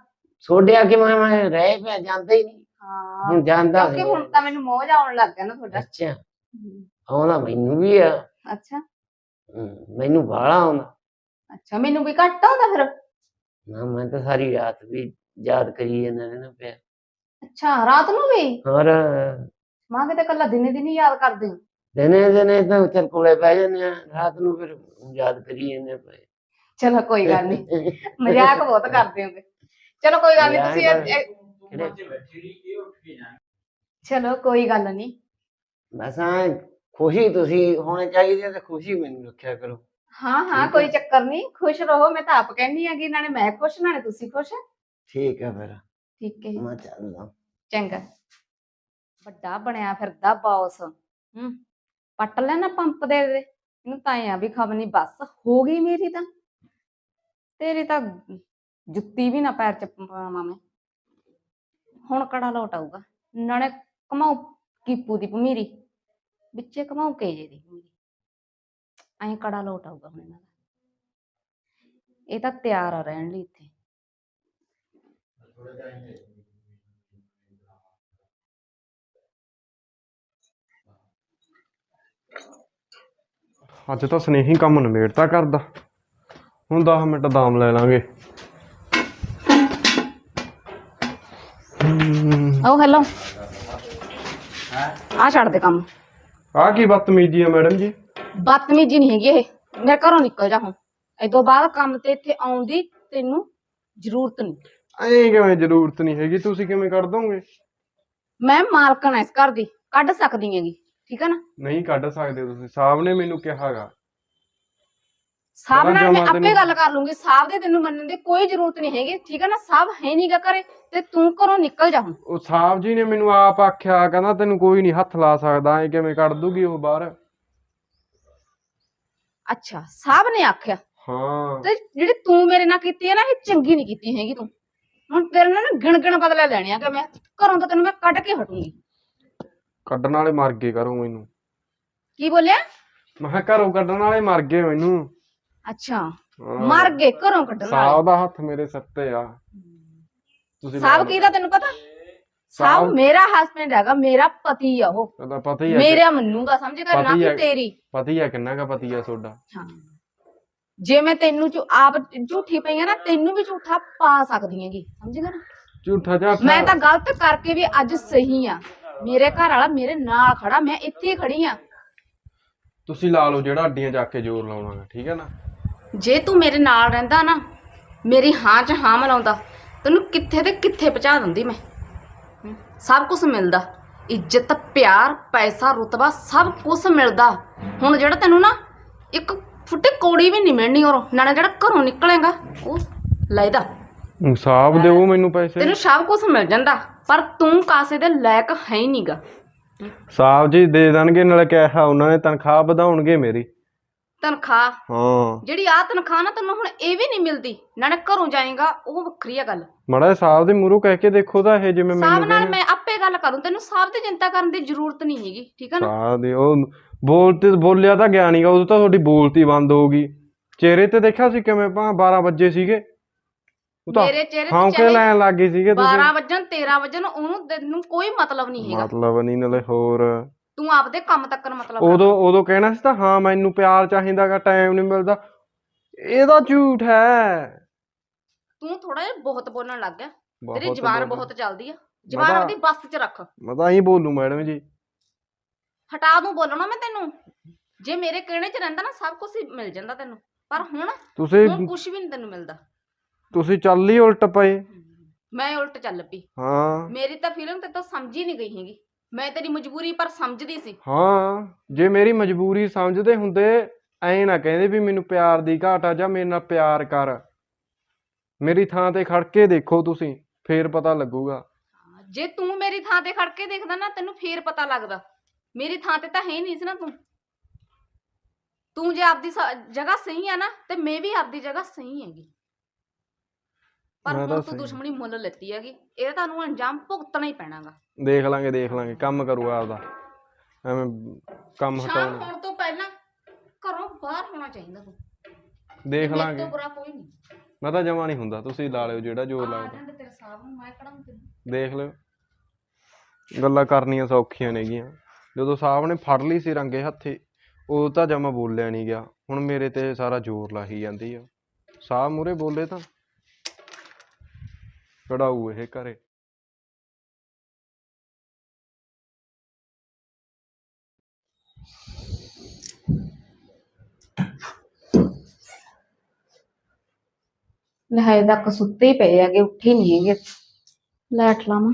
ਛੋਡੇ ਆ ਕੇ ਮੈਂ ਮੈਂ ਰਹਿ ਪਿਆ ਜਾਂਦਾ ਹੀ ਨਹੀਂ ਹਾਂ ਹੁਣ ਜਾਂਦਾ ਕਿਉਂਕਿ। ਹੁਣ ਤਾਂ ਮੈਨੂੰ ਮੋਹ ਜਾਉਣ ਲੱਗ ਗਿਆ ਨਾ ਤੁਹਾਡਾ। ਅੱਛਾ। ਆਉਂਦਾ ਮੈਨੂੰ ਵੀ ਆ। ਅੱਛਾ। ਹਮ, ਮੈਨੂੰ ਬਾਹਲਾ ਆਉਂਦਾ ਅੱਛਾ ਮੈਨੂੰ ਵੀ ਘੱਟ ਆਉਂਦਾ ਫਿਰ? ਨਾ ਮੈਂ ਤਾਂ ਸਾਰੀ ਰਾਤ ਵੀ ਯਾਦ ਕਰੀ ਜਾਂਦਾ ਰਹਿਣਾ ਪਿਆ। ਅੱਛਾ ਰਾਤ ਨੂੰ ਵੀ? ਹੋਰ? ਮਾਂ ਕਿਤੇ ਕੱਲਾ ਦਿਨੇ ਦਿਨੇ ਯਾਦ ਕਰਦੇ ਹੋ? ਦਿਨੇ ਦਿਨੇ ਤਾਂ ਚੱਲ ਕੋਲੇ ਬਹਿ ਜਾਂਦੇ ਆ ਰਾਤ ਨੂੰ ਫਿਰ ਯਾਦ ਕਰੀ ਜਾਂਦੇ ਪਏ ਚਲੋ ਕੋਈ ਗੱਲ ਨਹੀਂ ਮਜ਼ਾਕ ਬਹੁਤ ਕਰਦੇ ਹੋਗੇ ਚਲੋ ਕੋਈ ਗੱਲ ਨਹੀਂ ਤੁਸੀਂ ਇਹ- ਇਹ- ਚਲੋ ਕੋਈ ਗੱਲ ਨਹੀਂ ਐਂ ਖੁਸ਼ੀ ਤੁਸੀਂ ਹੋਣੀ ਚਾਹੀਦੀ ਹੈ ਤੇ ਖੁਸ਼ੀ ਮੈਨੂੰ ਰੱਖਿਆ ਕਰੋ। ਹਾਂ ਹਾਂ ਠੀਕ ਕੋਈ ਹੈ। ਚੱਕਰ ਨਹੀਂ ਖੁਸ਼ ਰਹੋ ਮੈਂ ਤਾਂ ਆਪ ਕਹਿੰਦੀ ਆ ਕਿ ਨਾਲੇ ਮੈਂ ਖੁਸ਼ ਨਾਲੇ ਤੁਸੀਂ ਖੁਸ਼। ਠੀਕ ਹੈ ਫਿਰ। ਠੀਕ ਹੈ ਜੀ। ਮੈਂ ਚੱਲਦਾ। ਚੰਗਾ। ਵੱਡਾ ਬਣਿਆ ਫਿਰਦਾ ਬੌਸ ਹੂੰ ਪੱਟ ਲੈਣਾ ਪੰਪ ਦੇ ਦੇ। ਇਹਨੂੰ ਤਾਂ ਐਂ ਆ ਵੀ ਖਬਰ ਨਹੀਂ ਬਸ ਹੋ ਗਈ ਮੇਰੀ ਤਾਂ। ਤੇਰੀ ਤਾਂ ਜੁੱਤੀ ਵੀ ਨਾ ਪੈਰ ਚ ਪਾਵਾਂ ਮੈਂ। ਹੁਣ ਕੜਾ ਲੋਟ ਆਊਗਾ? ਨਾਲੇ ਕਮਾਉ ਕੀਪੂ ਦੀ ਭਮੀਰੀ ਵਿੱਚੇ ਘਮਾਉ ਕੇ ਜੇ ਦੀ ਕੜਾ ਲੋਟ ਆਊਗਾ ਹੁਣ ਇਹ ਤਾਂ ਤਿਆਰ ਆ ਰਹਿਣ ਲਈ ਇੱਥੇ। ਅੱਜ ਤਾਂ ਸਨੇਹੀ ਕੰਮ ਨਿਬੇੜਤਾ ਕਰਦਾ। ਹੁਣ 10 ਮਿੰਟ ਦਾਮ ਲੈ ਲਾਂਗੇ। ਹਮ, ਹੈਲੋ ਆ ਛੱਡ ਦੇ ਕੰਮ। ਆਹ ਕੀ ਬਦਤਮੀਜੀ ਆ ਮੈਡਮ ਜੀ? ਬਦਤਮੀਜੀ ਨਹੀਂ ਹੈਗੀ ਇਹ। ਮੇਰੇ ਘਰੋਂ ਨਿਕਲ ਜਾ ਹੁਣ। ਤੋਂ ਬਾਅਦ ਕੰਮ ਤੇ ਇੱਥੇ ਆਉਣ ਦੀ ਤੈਨੂੰ ਜ਼ਰੂਰਤ ਨਹੀਂ। ਐਂ ਕਿਵੇਂ ਜ਼ਰੂਰਤ ਨਹੀਂ ਹੈਗੀ? ਤੁਸੀਂ ਕਿਵੇਂ ਕੱਢ ਦੋਗੇ? ਮੈਂ ਮਾਲਕਣ ਐ ਇਸ ਘਰ ਦੀ। ਕੱਢ ਸਕਦੀ ਹੈਗੀ। ਠੀਕ ਹੈ ਨਾ? ਨਹੀਂ ਕੱਢ ਸਕਦੇ ਤੁਸੀਂ। ਸਾਹਿਬ ਨੇ ਮੈਨੂੰ ਕਿਹਾਗਾ ਸਾਹਬ ਨਾਲ ਮੈਂ ਆਪੇ ਗੱਲ ਕਰ ਲੂੰਗੀ ਸਾਹਬ ਦੇ ਤੈਨੂੰ ਮੰਨਣ ਦੀ ਕੋਈ ਜ਼ਰੂਰਤ ਨਹੀਂ ਹੈਗੀ ਠੀਕ ਹੈ ਨਾ? ਸਾਹਬ ਹੈ ਨਹੀਂਗਾ ਘਰੇ ਤੇ ਤੂੰ ਘਰੋਂ ਨਿਕਲ ਜਾ ਹੁਣ। ਉਹ ਸਾਹਿਬ ਜੀ ਨੇ ਮੈਨੂੰ ਆਪ ਆਖਿਆ ਕਹਿੰਦਾ ਤੈਨੂੰ ਕੋਈ ਨਹੀਂ ਹੱਥ ਲਾ ਸਕਦਾ ਐ ਕਿਵੇਂ ਕੱਢ ਦੂਗੀ ਉਹ ਬਾਹਰ? ਅੱਛਾ ਸਾਹਬ ਨੇ ਆਖਿਆ? ਹਾਂ। ਤੇ ਜਿਹੜੀ ਤੂੰ ਮੇਰੇ ਨਾਲ ਕੀਤੀ ਹੈ ਨਾ ਇਹ ਚੰਗੀ ਨਹੀਂ ਕੀਤੀ ਹੈਗੀ ਤੂੰ। ਹੁਣ ਤੇਰੇ ਨਾਲ ਨਾ ਗਿਣ ਗਿਣ ਬਦਲੇ ਲੈਣੇ ਆ ਕਿ ਮੈਂ ਘਰੋਂ ਤਾਂ ਤੈਨੂੰ ਮੈਂ ਕੱਢ ਕੇ ਹਟੂੰਗੀ। ਕੱਢਣ ਵਾਲੇ ਮਰ ਗਏ ਕਰੋ ਮੈਨੂੰ। ਕੀ ਬੋਲਿਆ? ਮੈਂ ਕਿਹਾ ਘਰੋਂ ਕੱਢਣ ਵਾਲੇ ਮਰ ਗਏ ਮੈਨੂੰ। ਅੱਛਾ। ਹਾਂ। ਮਰ ਗਏ ਘਰੋਂ ਕੱਢਣ ਵਾਲੇ ਸਾਹਿਬ ਦਾ ਹੱਥ ਮੇਰੇ ਸੱਤੇ ਆ। ਤੁਸੀਂ ਲਾ ਸਾਹਬ ਲਓ। ਕਿਹਦਾ ਤੈਨੂੰ ਪਤਾ? ਸਾਹਬ ਮੇਰਾ ਹਸਬੰਡ ਹੈਗਾ ਮੇਰਾ ਪਤੀ ਆ ਉਹ। ਉਹਦਾ ਪਤਾ ਹੀ ਆ ਮੇਰਾ ਮੰਨੂਗਾ ਸਮਝੇਗਾ ਨਾ ਪਤੀ ਕਿ ਹੈ। ਤੇਰੀ? ਪਤਾ ਹੀ ਆ ਕਿੰਨਾ ਕਾ ਪਤੀ ਆ ਤੁਹਾਡਾ? ਹਾਂ। ਜੇ ਮੈਂ ਤੈਨੂੰ ਚ ਆਪ ਝੂਠੀ ਪਈ ਆ ਨਾ ਤੈਨੂੰ ਵੀ ਝੂਠਾ ਪਾ ਸਕਦੀ ਹੈਗੀ ਸਮਝੇਗਾ ਨਾ ਝੂਠਾ ਝਾਠਾ ਮੈਂ ਤਾਂ ਗਲਤ ਕਰਕੇ ਵੀ ਅੱਜ ਸਹੀ ਆ। ਮੇਰੇ ਘਰ ਵਾਲਾ ਮੇਰੇ ਨਾਲ ਖੜਾ ਮੈਂ ਇੱਥੇ ਹੀ ਖੜੀ ਆ। ਤੁਸੀਂ ਲਾ ਲਓ ਜਿਹੜਾ ਅੱਡੀਆਂ ਚੱਕ ਕੇ ਜ਼ੋਰ ਲਾਉਣਾਗਾ ਠੀਕ ਹੈ ਨਾ? ਜੇ ਤੂੰ ਮੇਰੇ ਨਾਲ ਰਹਿੰਦਾ ਨਾ ਮੇਰੀ ਹਾਂ 'ਚ ਹਾਂ ਮਿਲਾਉਂਦਾ ਤੈਨੂੰ ਕਿੱਥੇ ਤੇ ਕਿੱਥੇ ਪਹੁੰਚਾ ਦਿੰਦੀ ਮੈਂ? ਸਭ ਕੁਝ ਮਿਲਦਾ। ਇੱਜ਼ਤ ਪਿਆਰ ਪੈਸਾ ਰੁਤਬਾ ਸਭ ਕੁਝ ਮਿਲਦਾ। ਹੁਣ ਜਿਹੜਾ ਤੈਨੂੰ ਨਾ ਇੱਕ ਫੁੱਟੇ ਕੋੜੀ ਵੀ ਨਹੀਂ ਮਿਲਣੀ ਔਰ ਨਾਲੇ ਜਿਹੜਾ ਘਰੋਂ ਨਿਕਲੇਗਾ ਉਹ ਲੈਦਾ ਸਾਹਿਬ ਦਿਓ ਮੈਨੂੰ ਪੈਸੇ। ਤੈਨੂੰ ਸਭ ਕੁਝ ਮਿਲ ਜਾਂਦਾ ਪਰ ਤੂੰ ਕਾਸੇ ਦੇ ਲਾਇਕ ਹੈ ਹੀ ਨਹੀਂਗਾ ਸਾਹਿਬ ਜੀ ਦੇ ਦੇਣਗੇ ਨਾਲੇ ਕਿਹਾ ਉਹਨਾਂ ਨੇ ਤਨਖਾਹ ਵਧਾਉਣਗੇ ਮੇਰੀ। ਤਨਖਾਹ। ਹਾਂ। ਜਿਹੜੀ ਆ ਤਨਖਾਹ ਨਾ ਤੈਨੂੰ ਹੁਣ ਇਹ ਵੀ ਨਹੀਂ ਮਿਲਦੀ ਨਾਲੇ ਘਰੋਂ ਜਾਏਗਾ ਉਹ ਵੱਖਰੀ ਆ ਗੱਲ। ਮੜਾ ਸਾਹਿਬ ਦੇ ਮੂਹਰੋਂ ਕਹਿ ਕੇ ਦੇਖੋ ਤਾਂ ਇਹ ਜਿਵੇਂ ਸਾਹਬ ਮੈਨੂੰ ਨਾਲ ਮੈਂ ਆਪੇ ਗੱਲ ਕਰੂੰ ਤੈਨੂੰ ਸਾਹਬ ਦੀ ਚਿੰਤਾ ਕਰਨ ਦੀ ਜ਼ਰੂਰਤ ਨਹੀਂ ਹੈਗੀ ਠੀਕ ਹੈ ਨਾ? ਸਾਹਿਬ ਦੇ ਉਹ ਬੋਲਤੇ ਬੋਲਿਆ ਤਾਂ ਗਿਆ ਨਹੀਂਗਾ ਉਦੋਂ ਤਾਂ ਤੁਹਾਡੀ ਬੋਲਤੀ ਬੰਦ ਹੋ ਗਈ। ਚਿਹਰੇ ਤੇ ਦੇਖਿਆ ਸੀ ਕਿਵੇਂ ਪਾ 12 ਵਜੇ ਸੀਗੇ? ਉਹ ਤਾਂ ਮੇਰੇ ਚਿਹਰੇ ਤੇ ਹੌਂਕੇ ਚਾਹੇ ਲੈਣ ਲੱਗ ਗਏ ਸੀਗੇ 12 ਤੁਸੀਂ ਵਜਣ 13 ਵਜਣ ਉਹਨੂੰ ਤੈਨੂੰ ਕੋਈ ਮਤਲਬ ਨਹੀਂ ਹੈਗਾ। ਮਤਲਬ ਨਹੀਂ ਨਾਲੇ ਹੋਰ। ਤੂੰ ਆਪਦੇ ਕੰਮ ਤੱਕ ਮਤਲਬ ਰੱਖ। ਉਦੋਂ ਉਦੋਂ ਕਹਿਣਾ ਸੀ ਤਾਂ ਹਾਂ ਮੈਨੂੰ ਪਿਆਰ ਚਾਹੀਦਾਗਾ ਟਾਈਮ ਨਹੀਂ ਮਿਲਦਾ। ਇਹਦਾ ਝੂਠ ਹੈ। ਤੂੰ ਥੋੜਾ ਜਿਹਾ ਬਹੁਤ ਬੋਲਣ ਲੱਗ ਗਿਆ। ਤੇਰੀ ਜ਼ਬਾਨ ਬਹੁਤ ਚੱਲਦੀ ਆ। ਜ਼ਬਾਨ ਆਪਦੀ ਬੱਸ 'ਚ ਰੱਖ। ਮੈਂ ਤਾਂ ਹੀ ਬੋਲੂ ਮੈਡਮ ਜੀ। ਹਟਾ ਦੂੰ ਬੋਲਣਾ ਮੈਂ ਤੈਨੂੰ। ਜੇ ਮੇਰੇ ਕਹਿਣੇ 'ਚ ਰਹਿੰਦਾ ਨਾ ਸਭ ਕੁਝ ਮਿਲ ਜਾਂਦਾ ਤੈਨੂੰ। ਪਰ ਹੁਣ ਤੁਸੀਂ ਹੁਣ ਕੁਝ ਵੀ ਨਹੀਂ ਤੈਨੂੰ ਮਿਲਦਾ। ਤੁਸੀਂ ਚੱਲ ਹੀ ਉਲਟ ਪਏ। ਮੈਂ ਉਲਟ ਚੱਲ ਪਈ। ਹਾਂ। ਮੇਰੀ ਤਾਂ ਫੀਲਿੰਗ ਤੇ ਤਾਂ ਸਮਝ ਹੀ ਨਹੀਂ ਗਈ ਹੈਗੀ। ਮੈਂ ਤੇਰੀ ਮਜਬੂਰੀ ਪਰ ਸਮਝਦੀ ਸੀ। ਹਾਂ ਜੇ ਮੇਰੀ ਮਜਬੂਰੀ ਸਮਝਦੇ ਹੁੰਦੇ ਐਂ ਨਾ ਕਹਿੰਦੇ ਵੀ ਮੈਨੂੰ ਪਿਆਰ ਦੀ ਘਾਟ ਆ ਜਾਂ ਮੇਰੇ ਨਾਲ ਪਿਆਰ ਕਰ। ਮੇਰੀ ਥਾਂ ਤੇ ਖੜ ਕੇ ਦੇਖੋ ਤੁਸੀਂ ਫੇਰ ਪਤਾ ਲੱਗੂਗਾ। ਜੇ ਤੂੰ ਮੇਰੀ ਥਾਂ ਤੇ ਖੜ ਕੇ ਦੇਖਦਾ ਨਾ ਤੈਨੂੰ ਫੇਰ ਪਤਾ ਲੱਗਦਾ। ਮੇਰੀ ਥਾਂ ਤੇ ਤਾਂ ਹੈ ਨਹੀਂ ਸੀ ਨਾ ਤੂੰ। ਤੂੰ ਜੇ ਆਪਦੀ ਸ- ਜਗ੍ਹਾ ਸਹੀ ਆ ਨਾ ਤੇ ਮੈਂ ਵੀ ਆਪਦੀ ਜਗ੍ਹਾ ਸਹੀ ਹੈਗੀ। ਪਰ ਮੈਂ ਹੁਣ ਤਾਂ। ਦੁਸ਼ਮਣੀ ਮੁੱਲ ਲੈਤੀ ਹੈਗੀ। ਇਹ ਤੁਹਾਨੂੰ ਅੰਜਾਮ ਭੁਗਤਣਾ ਹੀ ਪੈਣਾਗਾ। ਦੇਖ ਲਾਂਗੇ ਦੇਖ ਲਾਂਗੇ ਕੰਮ ਕਰੂ ਆਪਦਾ। ਐਵੇਂ ਕੰਮ ਸ਼ਾਮ ਹਟਾਉਣਾ ਹੋਣ ਤੋਂ ਪਹਿਲਾਂ ਘਰੋਂ ਬਾਹਰ ਹੋਣਾ ਚਾਹੀਦਾ ਤੂੰ। ਦੇਖ ਮੇਰੇ ਲਾਂਗੇ। ਤੋਂ ਬੁਰਾ ਕੋਈ ਨਹੀਂ। ਮੈਂ ਤਾਂ ਜਮਾ ਨਹੀਂ ਹੁੰਦਾ ਤੁਸੀਂ ਲਾ ਲਿਓ ਜਿਹੜਾ ਜ਼ੋਰ ਆ ਲੱਗਦਾ। ਤੇਰੇ ਸਾਹਬ ਨੂੰ ਮੈਂ ਕੜਾਂ ਤੈਨੂੰ। ਦੇਖ ਲਿਓ। ਗੱਲਾਂ ਕਰਨੀਆਂ ਸੌਖੀਆਂ ਨੇਗੀਆਂ। ਜਦੋਂ ਸਾਹਿਬ ਨੇ ਫੜ ਲਈ ਸੀ ਰੰਗੇ ਹੱਥੀ ਉਦੋਂ ਤਾਂ ਜਮਾ ਬੋਲਿਆ ਨਹੀਂ ਗਿਆ। ਹੁਣ ਮੇਰੇ ਤੇ ਸਾਰਾ ਜ਼ੋਰ ਲਾਹੀ ਜਾਂਦੀ ਆ। ਸਾਹਿਬ ਮੂਰੇ ਬੋਲੇ ਤਾਂ। ਕਢਾਊ ਇਹ ਘਰੇ। ਲੈ ਹਜੇ ਤੱਕ ਸੁੱਤੇ ਹੀ ਪਏ ਹੈਗੇ, ਉੱਠੇ ਨਹੀਂ ਹੈਗੇ। ਲੈਟ ਲਾਵਾਂ।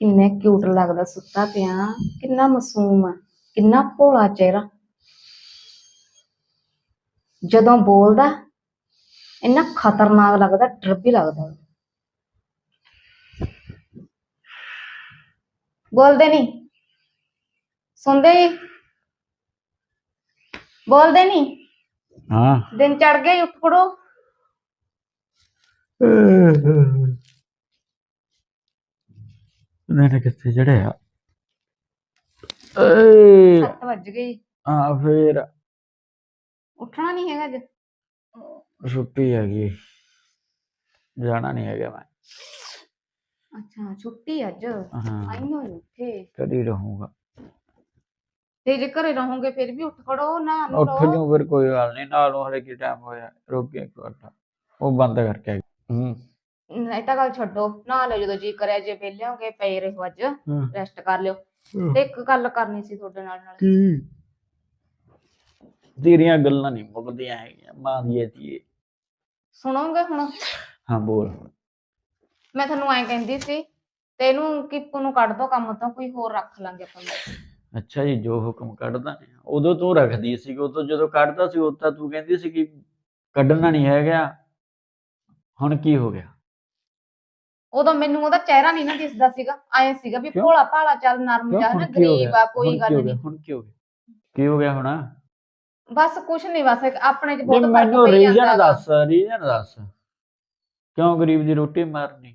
ਕਿੰਨੇ ਕਿਊਟ ਲੱਗਦਾ ਸੁੱਤਾ ਪਿਆ, ਕਿੰਨਾ ਮਾਸੂਮ ਆ, ਕਿੰਨਾ ਭੋਲਾ ਚਿਹਰਾ। ਜਦੋਂ ਬੋਲਦਾ ਇੰਨਾ ਖਤਰਨਾਕ ਲੱਗਦਾ ਡਰ ਵੀ ਲੱਗਦਾ। ਬੋਲਦੇ ਨਹੀਂ ਸੁਣਦੇ ਹੀ ਬੋਲਦੇ ਨਹੀਂ ਹਾਂ। ਦਿਨ ਚੜ ਗਿਆ ਈ, ਉੱਠ ਖੜੋ। ਨੇ ਕਿੱਥੇ ਚੜਿਆ ਏ 7 ਵੱਜ ਗਏ। ਆ ਫੇਰ। ਉੱਠਣਾ ਨਹੀਂ ਹੈਗਾ ਅੱਜ। ਛੁੱਟੀ ਹੈਗੀ। ਜਾਣਾ ਨਹੀਂ ਹੈਗਾ ਮੈਂ। ਅੱਛਾ ਛੁੱਟੀ ਅੱਜ? ਹਾਂ। ਆਈ ਹੋਈ ਉੱਥੇ? ਕਦੀ ਰਹੂੰਗਾ। ਤੇ ਜੇ ਘਰੇ ਰਹੋਗੇ ਫਿਰ ਵੀ ਉੱਠ ਖੜੋ ਨਾ ਉੱਠ ਜੂ ਫਿਰ ਕੋਈ ਗੱਲ ਨਹੀਂ ਨਾਲੋਂ ਹਲੇ ਕੀ ਟਾਈਮ ਹੋਇਆ ਰੋਕੇ ਇੱਕ ਵਾਰ ਉਹ ਬੰਦ ਕਰਕੇ। ਹੂੰ। ਇਹ ਤਾਂ ਗੱਲ ਛੱਡੋ। ਨਾ ਲਓ ਜਦੋਂ ਜੀ ਕਰਿਆ ਜੇ ਵਿਹਲੇ ਹੋਗੇ ਪਏ ਰਹੋ ਅੱਜ। ਹਾਂ। ਰੈਸਟ ਕਰ ਲਿਓ। ਤੇ ਇੱਕ ਗੱਲ ਕਰਨੀ ਸੀ ਤੁਹਾਡੇ ਨਾਲ ਨਾਲ। ਕੀ? ਤੇਰੀਆਂ ਗੱਲਾਂ ਨਹੀਂ ਮੁੱਕਦੀਆਂ ਹੈਗੀਆਂ ਮਾਂ ਦੀ ਧੀਏ। ਸੁਣੋਗੇ ਹੁਣ ਹਾਂ ਬੋਲ ਮੈਂ ਤੁਹਾਨੂੰ ਐਂ ਕਹਿੰਦੀ ਸੀ ਤੇ ਇਹਨੂੰ ਕਿਪੂ ਨੂੰ ਕੱਢ ਦੋ ਕੰਮ ਤੋਂ ਕੋਈ ਹੋਰ ਰੱਖ ਲਾਂਗੇ ਆਪਾਂ। ਅੱਛਾ ਜੀ ਜੋ ਹੁਕਮ ਕੱਢਦਾ ਹੈ, ਉਦੋਂ ਤੂੰ ਰੱਖਦੀ ਸੀ ਉਦੋਂ ਜਦੋਂ ਕੱਢਦਾ ਸੀ ਉਦੋਂ ਤਾਂ ਤੂੰ ਕਹਿੰਦੀ ਸੀ ਕਿ ਕੱਢਣਾ ਨਹੀਂ ਹੈਗਾ ਹੁਣ ਕੀ ਹੋ ਗਿਆ ਉਦੋਂ ਮੈਨੂੰ ਉਹਦਾ ਚਿਹਰਾ ਨਹੀਂ ਨਾ ਦਿਸਦਾ ਸੀਗਾ ਐਂ ਸੀਗਾ ਵੀ ਕਿਉਂ? ਭੋਲਾ ਭਾਲਾ ਚੱਲ ਨਰਮ ਕਿਉਂ? ਜਿਹਾ ਨਾ ਹੁਣ ਕੀ ਹੋ ਗਰੀਬ ਗਿਆ? ਆ ਕੋਈ ਹੁਣ ਕੀ ਗੱਲ ਹੋ ਗਿਆ? ਨਹੀਂ ਹੁਣ ਕੀ ਹੋ ਗਿਆ ਕੀ ਹੋ ਗਿਆ ਹੁਣ ਬਸ ਕੁਛ ਨਹੀਂ ਬਸ ਇੱਕ ਆਪਣੇ ਚ ਨਹੀਂ ਬਹੁਤ ਫ਼ਰਕ ਮੈਨੂੰ ਪਈ ਰੀਜ਼ਨ ਜਾਂਦਾ। ਦੱਸ ਰੀਜ਼ਨ ਦੱਸ। ਕਿਉਂ ਗਰੀਬ ਦੀ ਰੋਟੀ ਮਾਰਨੀ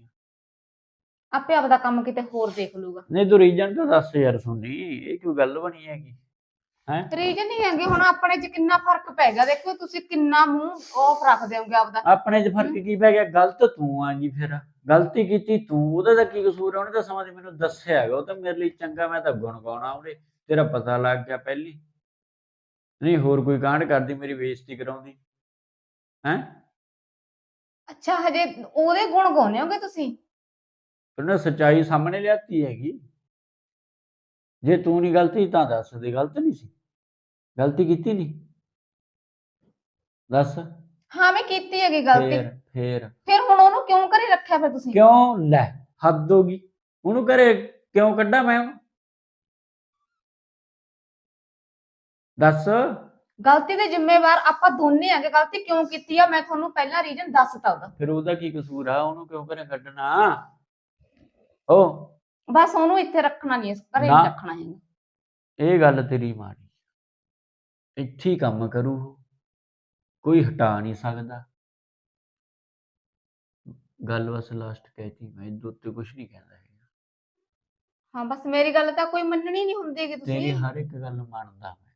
ਆਪੇ ਆਪਦਾ ਕੰਮ ਕਿਤੇ ਹੋਰ ਦੇਖ ਲੂਗਾ ਨਹੀਂ ਤੂੰ ਰੀਜ਼ਨ ਤਾਂ ਦੱਸ ਯਾਰ ਸੁਣੀ ਇਹ ਕੋਈ ਗੱਲ ਬਣੀ ਹੈਗੀ? ਹੈ? ਰੀਜਨ ਨਹੀਂ ਹੈਗੇ ਹੁਣ ਆਪਣੇ ਚ ਕਿੰਨਾ ਫ਼ਰਕ ਪੈ ਗਿਆ? ਦੇਖੋ ਤੁਸੀਂ ਕਿੰਨਾ ਮੂੰਹ ਆਫ ਰੱਖਦੇ ਹੋਗੇ ਆਪਦਾ। ਆਪਣੇ 'ਚ ਫ਼ਰਕ ਕੀ ਪੈ ਗਿਆ? ਗਲਤ ਤੂੰ ਆ ਜੀ ਫਿਰ। ਗਲਤੀ ਕੀਤੀ ਤੂੰ ਉਹਦਾ ਤਾਂ ਕੀ ਕਸੂਰ ਆ? ਉਹਨੇ ਤਾਂ ਸਮਾਂ ਮੈਨੂੰ ਦੱਸਿਆ ਹੈਗਾ ਉਹ ਤਾਂ ਮੇਰੇ ਲਈ ਚੰਗਾ ਮੈਂ ਤਾਂ ਗੁਣ ਗਾਉਣਾ ਉਹਨੇ ਤੇਰਾ ਪਤਾ ਲੱਗ ਗਿਆ ਪਹਿਲੀ। ਨਹੀਂ ਹੋਰ ਕੋਈ ਕਾਂਡ ਕਰਦੀ ਮੇਰੀ ਬੇਇੱਜ਼ਤੀ ਕਰਾਉਂਦੀ ਹੈ? ਅੱਛਾ ਹਜੇ ਉਹਦੇ ਗੁਣ ਗਾਉਂਦੇ ਹੋਗੇ ਤੁਸੀਂ? ਉਹਨੇ ਸੱਚਾਈ ਸਾਹਮਣੇ ਲਿਆਤੀ ਹੈਗੀ। ਜੇ ਤੂੰ ਨਹੀਂ ਗਲਤੀ ਤਾਂ ਦੱਸ ਦੇ ਗਲਤ ਨਹੀਂ ਸੀ। ਗਲਤੀ ਕੀਤੀ ਨਹੀਂ। ਦੱਸ। ਹਾਂ ਮੈਂ ਕੀਤੀ ਹੈਗੀ ਗਲਤੀ। ਫੇਰ ਫੇਰ। ਫਿਰ ਹੁਣ ਉਹਨੂੰ ਕਿਉਂ ਘਰੇ ਰੱਖਿਆ ਫਿਰ ਤੁਸੀਂ? ਕਿਉਂ? ਲੈ ਹੱਦ ਹੋ ਗਈ। ਉਹਨੂੰ ਘਰੇ ਕਿਉਂ ਕੱਢਾਂ ਮੈਂ ਉਹਨੂੰ? ਦੱਸ। ਗਲਤੀ ਦੇ ਜ਼ਿੰਮੇਵਾਰ ਆਪਾਂ ਦੋਨੇ ਆਂਗੇ। ਗਲਤੀ ਕਿਉਂ ਕੀਤੀ ਆ? ਮੈਂ ਤੁਹਾਨੂੰ ਪਹਿਲਾਂ ਰੀਜਨ ਦੱਸਤਾ ਉਹਦਾ। ਫਿਰ ਉਹਦਾ ਕੀ ਕਸੂਰ ਆ? ਉਹਨੂੰ ਕਿਉਂ ਘਰੇ ਕੱਢਣਾ ਓ। ਬਸ ਉਹਨੂੰ ਇੱਥੇ ਰੱਖਣਾ ਨਹੀਂ ਘਰੇ ਨਾ। ਨਹੀਂ ਰੱਖਣਾ ਹੈਗਾ ਇਹ ਗੱਲ ਤੇਰੀ ਮਾੜੀ ਇੱਥੇ ਹੀ ਕੰਮ ਕਰੂ ਉਹ। ਕੋਈ ਹਟਾ ਨਹੀਂ ਸਕਦਾ। ਗੱਲ ਬਸ ਲਾਸਟ ਕਹਿਤੀ ਮੈਂ। ਇਹਦੇ ਉੱਤੇ ਕੁਝ ਨਹੀਂ ਕਹਿੰਦਾ ਹੈਗਾ। ਹਾਂ ਬਸ ਮੇਰੀ ਗੱਲ ਤਾਂ ਕੋਈ ਮੰਨਣੀ ਨਹੀਂ ਹੁੰਦੀ ਕਿ ਤੇਰੀ ਤੁਸੀਂ। ਹਰ ਇੱਕ ਗੱਲ ਮੰਨਦਾ ਮੈਂ।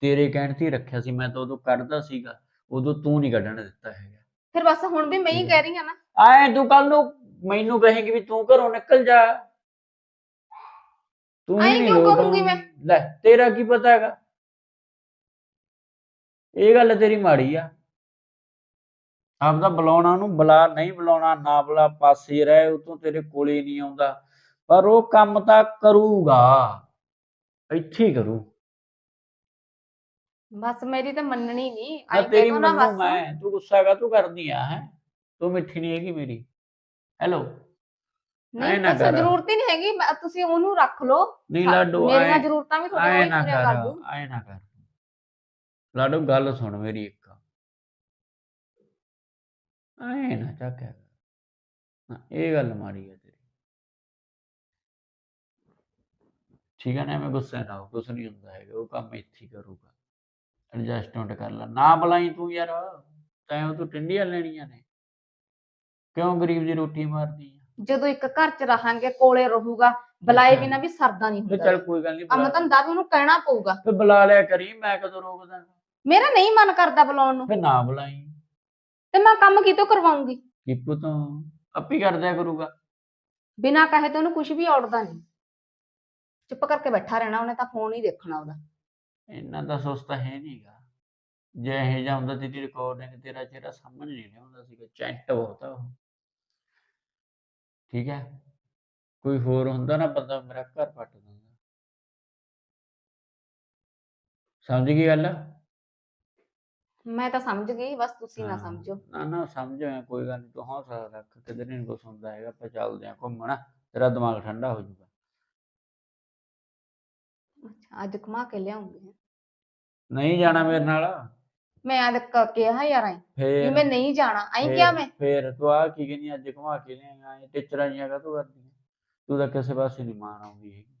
ਤੇਰੇ ਕਹਿਣ ਤੇ ਹੀ ਰੱਖਿਆ ਸੀ ਮੈਂ ਤਾਂ ਉਦੋਂ ਕੱਢਦਾ ਸੀਗਾ ਉਦੋਂ ਤੂੰ ਨਹੀਂ ਕੱਢਣ ਦਿੱਤਾ ਹੈਗਾ। ਫਿਰ ਬਸ ਹੁਣ ਵੀ ਮੈਂ ਹੀ ਕਹਿ ਰਹੀ ਹਾਂ ਨਾ। ਆਏ ਤੂੰ ਕੱਲ ਨੂੰ ਮੈਨੂੰ ਕਹੇਂਗੀ ਵੀ ਤੂੰ ਘਰੋਂ ਨਿਕਲ ਜਾ। ਤੂੰ ਨਹੀਂ ਕਿਉਂ ਲੋਟ ਆਉਣੀ। ਮੈਂ? ਲੈ ਤੇਰਾ ਕੀ ਪਤਾ ਹੈਗਾ? ਇਹ ਗੱਲ ਤੇਰੀ ਮਾੜੀ ਆ। ਆਪਦਾ ਬੁਲਾਉਣਾ ਉਹਨੂੰ ਬੁਲਾ ਨਹੀਂ ਬੁਲਾਉਣਾ ਨਾ ਬੁਲਾ ਪਾਸੇ ਰਹਿ ਉਹ ਤੋਂ ਤੇਰੇ ਕੋਲੇ ਨਹੀਂ ਆਉਂਦਾ। ਪਰ ਉਹ ਕੰਮ ਤਾਂ ਕਰੂਗਾ। ਇੱਥੇ ਹੀ ਕਰੂ। ਬਸ ਮੇਰੀ ਤਾਂ ਮੰਨਣੀ ਨਹੀਂ। ਆਈ ਤੇਰੀ ਨਾ ਮੰਨੂ ਬਸ। ਮੈਂ ਤੂੰ ਗੁੱਸਾ ਕਾ ਤੂੰ ਕਰਦੀ ਆ ਹੈ। ਤੂੰ ਮਿੱਠੀ ਨਹੀਂ ਹੈਗੀ ਮੇਰੀ। ਹੈਲੋ ਨਹੀਂ ਨਾ ਬਸ ਕਰ। ਜ਼ਰੂਰਤ ਹੀ ਨਹੀਂ ਹੈਗੀ। ਮੈਂ- ਤੁਸੀਂ ਉਹਨੂੰ ਰੱਖ ਲਓ। ਨਹੀਂ ਲਾਡੋ ਮੇਰੀਆਂ ਆਏ ਜ਼ਰੂਰਤਾਂ ਵੀ ਤੁਹਾਡੇ ਆਏ ਕੋਲ ਨਾ ਪੂਰੀਆਂ ਕਰ ਕਰ ਦੂੰ। ਆਏ ਨਾ ਕਰ। ਲਾਡੋ ਗੱਲ ਸੁਣ ਮੇਰੀ ਇੱਕ। ਆਏ ਨਾ ਚੱਕਿਆ। ਨਾ, ਇਹ ਗੱਲ ਮਾੜੀ ਹੈ ਤੇਰੀ। ਠੀਕ ਹੈ ਨਾ ਮੈਂ ਗੁੱਸੇ ਨਾ ਹੋ। ਕੁਛ ਨਹੀਂ ਹੁੰਦਾ ਹੈਗਾ ਉਹ ਕੰਮ ਇੱਥੇ ਹੀ ਕਰੂਗਾ। ਐਡਜਸਟਮੈਂਟ ਕਰ ਲੈ। ਨਾ ਬੁਲਾਈ ਤੂੰ ਯਾਰ ਤੈਂ ਉਹ ਤੋਂ ਟਿੰਡੀਆਂ ਲੈਣੀਆਂ ਨੇ। ਕਿਉਂ ਗਰੀਬ ਦੀ ਰੋਟੀ ਮਾਰਦੀ ਆ? ਜਦੋਂ ਇੱਕ ਘਰ 'ਚ ਰਹਾਂਗੇ ਕੋਲੇ ਰਹੂਗਾ ਬੁਲਾਏ। ਬਿਨਾ ਵੀ ਸਰਦਾ ਨਹੀਂ ਤੇ ਹੁੰਦਾ ਚੱਲ ਕੋਈ ਗੱਲ ਨਹੀਂ ਕੰਮ ਧੰਦਾ ਵੀ ਉਹਨੂੰ ਕਹਿਣਾ ਪਊਗਾ। ਤੇ ਬੁਲਾ ਲਿਆ ਕਰੀ ਮੈਂ ਕਦੋਂ ਰੋਕਦਾ? ਮੇਰਾ ਨਹੀਂ ਮਨ ਕਰਦਾ ਬੁਲਾਉਣ ਨੂੰ। ਫਿਰ ਨਾ ਬੁਲਾਈ। ਤੇ ਮੈਂ ਕੰਮ ਕਿਤੋਂ ਕਰਵਾਉਂਗੀ? ਕੀਪੂ ਤੋਂ? ਆਪੀ ਕਰਦਿਆ ਕਰੂਗਾ। ਬਿਨਾ ਕਹੇ ਤਾਂ ਉਹਨੂੰ ਕੁਝ ਵੀ ਔੜਦਾ ਨਹੀਂ। ਚੁੱਪ ਕਰਕੇ ਬੈਠਾ ਰਹਿਣਾ ਉਹਨੇ ਤਾਂ ਫੋਨ ਹੀ ਦੇਖਣਾ ਉਹਦਾ। ਇੰਨਾ ਤਾਂ ਸੁਸਤਾ ਹੈ ਨਹੀਂਗਾ ਜੇ ਇਹ ਜਿਹਾ ਹੁੰਦਾ ਤੇਰੀ ਰਿਕਾਰਡਿੰਗ ਤੇਰਾ ਚਿਹਰਾ ਸਾਹਮਣੇ ਨਹੀਂ ਲਿਆਉਂਦਾ ਸੀਗਾ ਚੈਂਟ ਬਹੁਤ ਉਹ। ਠੀਕ ਹੈ? ਕੋਈ ਹੋਰ ਹੁੰਦਾ ਨਾ ਬੰਦਾ ਮੇਰਾ ਘਰ ਪੱਟ ਦਿੰਦਾ। ਸਮਝ ਗਈ ਗੱਲ? ਮੈਂ ਤਾਂ ਸਮਝ ਗਈ ਬਸ ਤੁਸੀਂ ਨਾ ਹਾਂ, ਸਮਝੋ। ਨਾ ਨਾ ਸਮਝਿਆ ਕੋਈ ਗੱਲ ਨਹੀਂ ਤੂੰ ਹੌਸਲਾ ਰੱਖ ਕਿਧਰ ਨਹੀਂ ਕੁਛ ਹੁੰਦਾ ਹੈਗਾ ਆਪਾਂ ਚੱਲਦੇ ਆਂ ਘੁੰਮਣ ਤੇਰਾ ਦਿਮਾਗ ਠੰਡਾ ਹੋ ਜਾਊਗਾ। ਅੱਜ ਘੁਮਾ ਕੇ ਲਿਆਉਂਗੀ। ਨਹੀਂ ਜਾਣਾ ਮੇਰੇ ਨਾਲ। ਮੈਂ ਅੱਜ ਕ- ਕਿਹਾ ਯਾਰ ਐਂ ਫੇਰ ਮੈਂ ਨਹੀਂ ਜਾਣਾ। ਐਂ ਕਿਹਾ ਮੈਂ? ਫੇਰ ਤੂੰ ਆ ਕੀ ਕਹਿੰਦੀ ਅੱਜ ਘੁਮਾ ਕੇ ਲਿਆਂਗਾ ਇਹ ਟੀਚਰਾਂ ਜੀਆਂ ਕਾ ਤੂੰ ਕਰਦੀ ਆਂ? ਤੂੰ ਤਾਂ ਕਿਸੇ ਪਾਸੇ ਨਹੀਂ ਮਾਨ ਆਉਂਦੀ ਹੈਗੀ।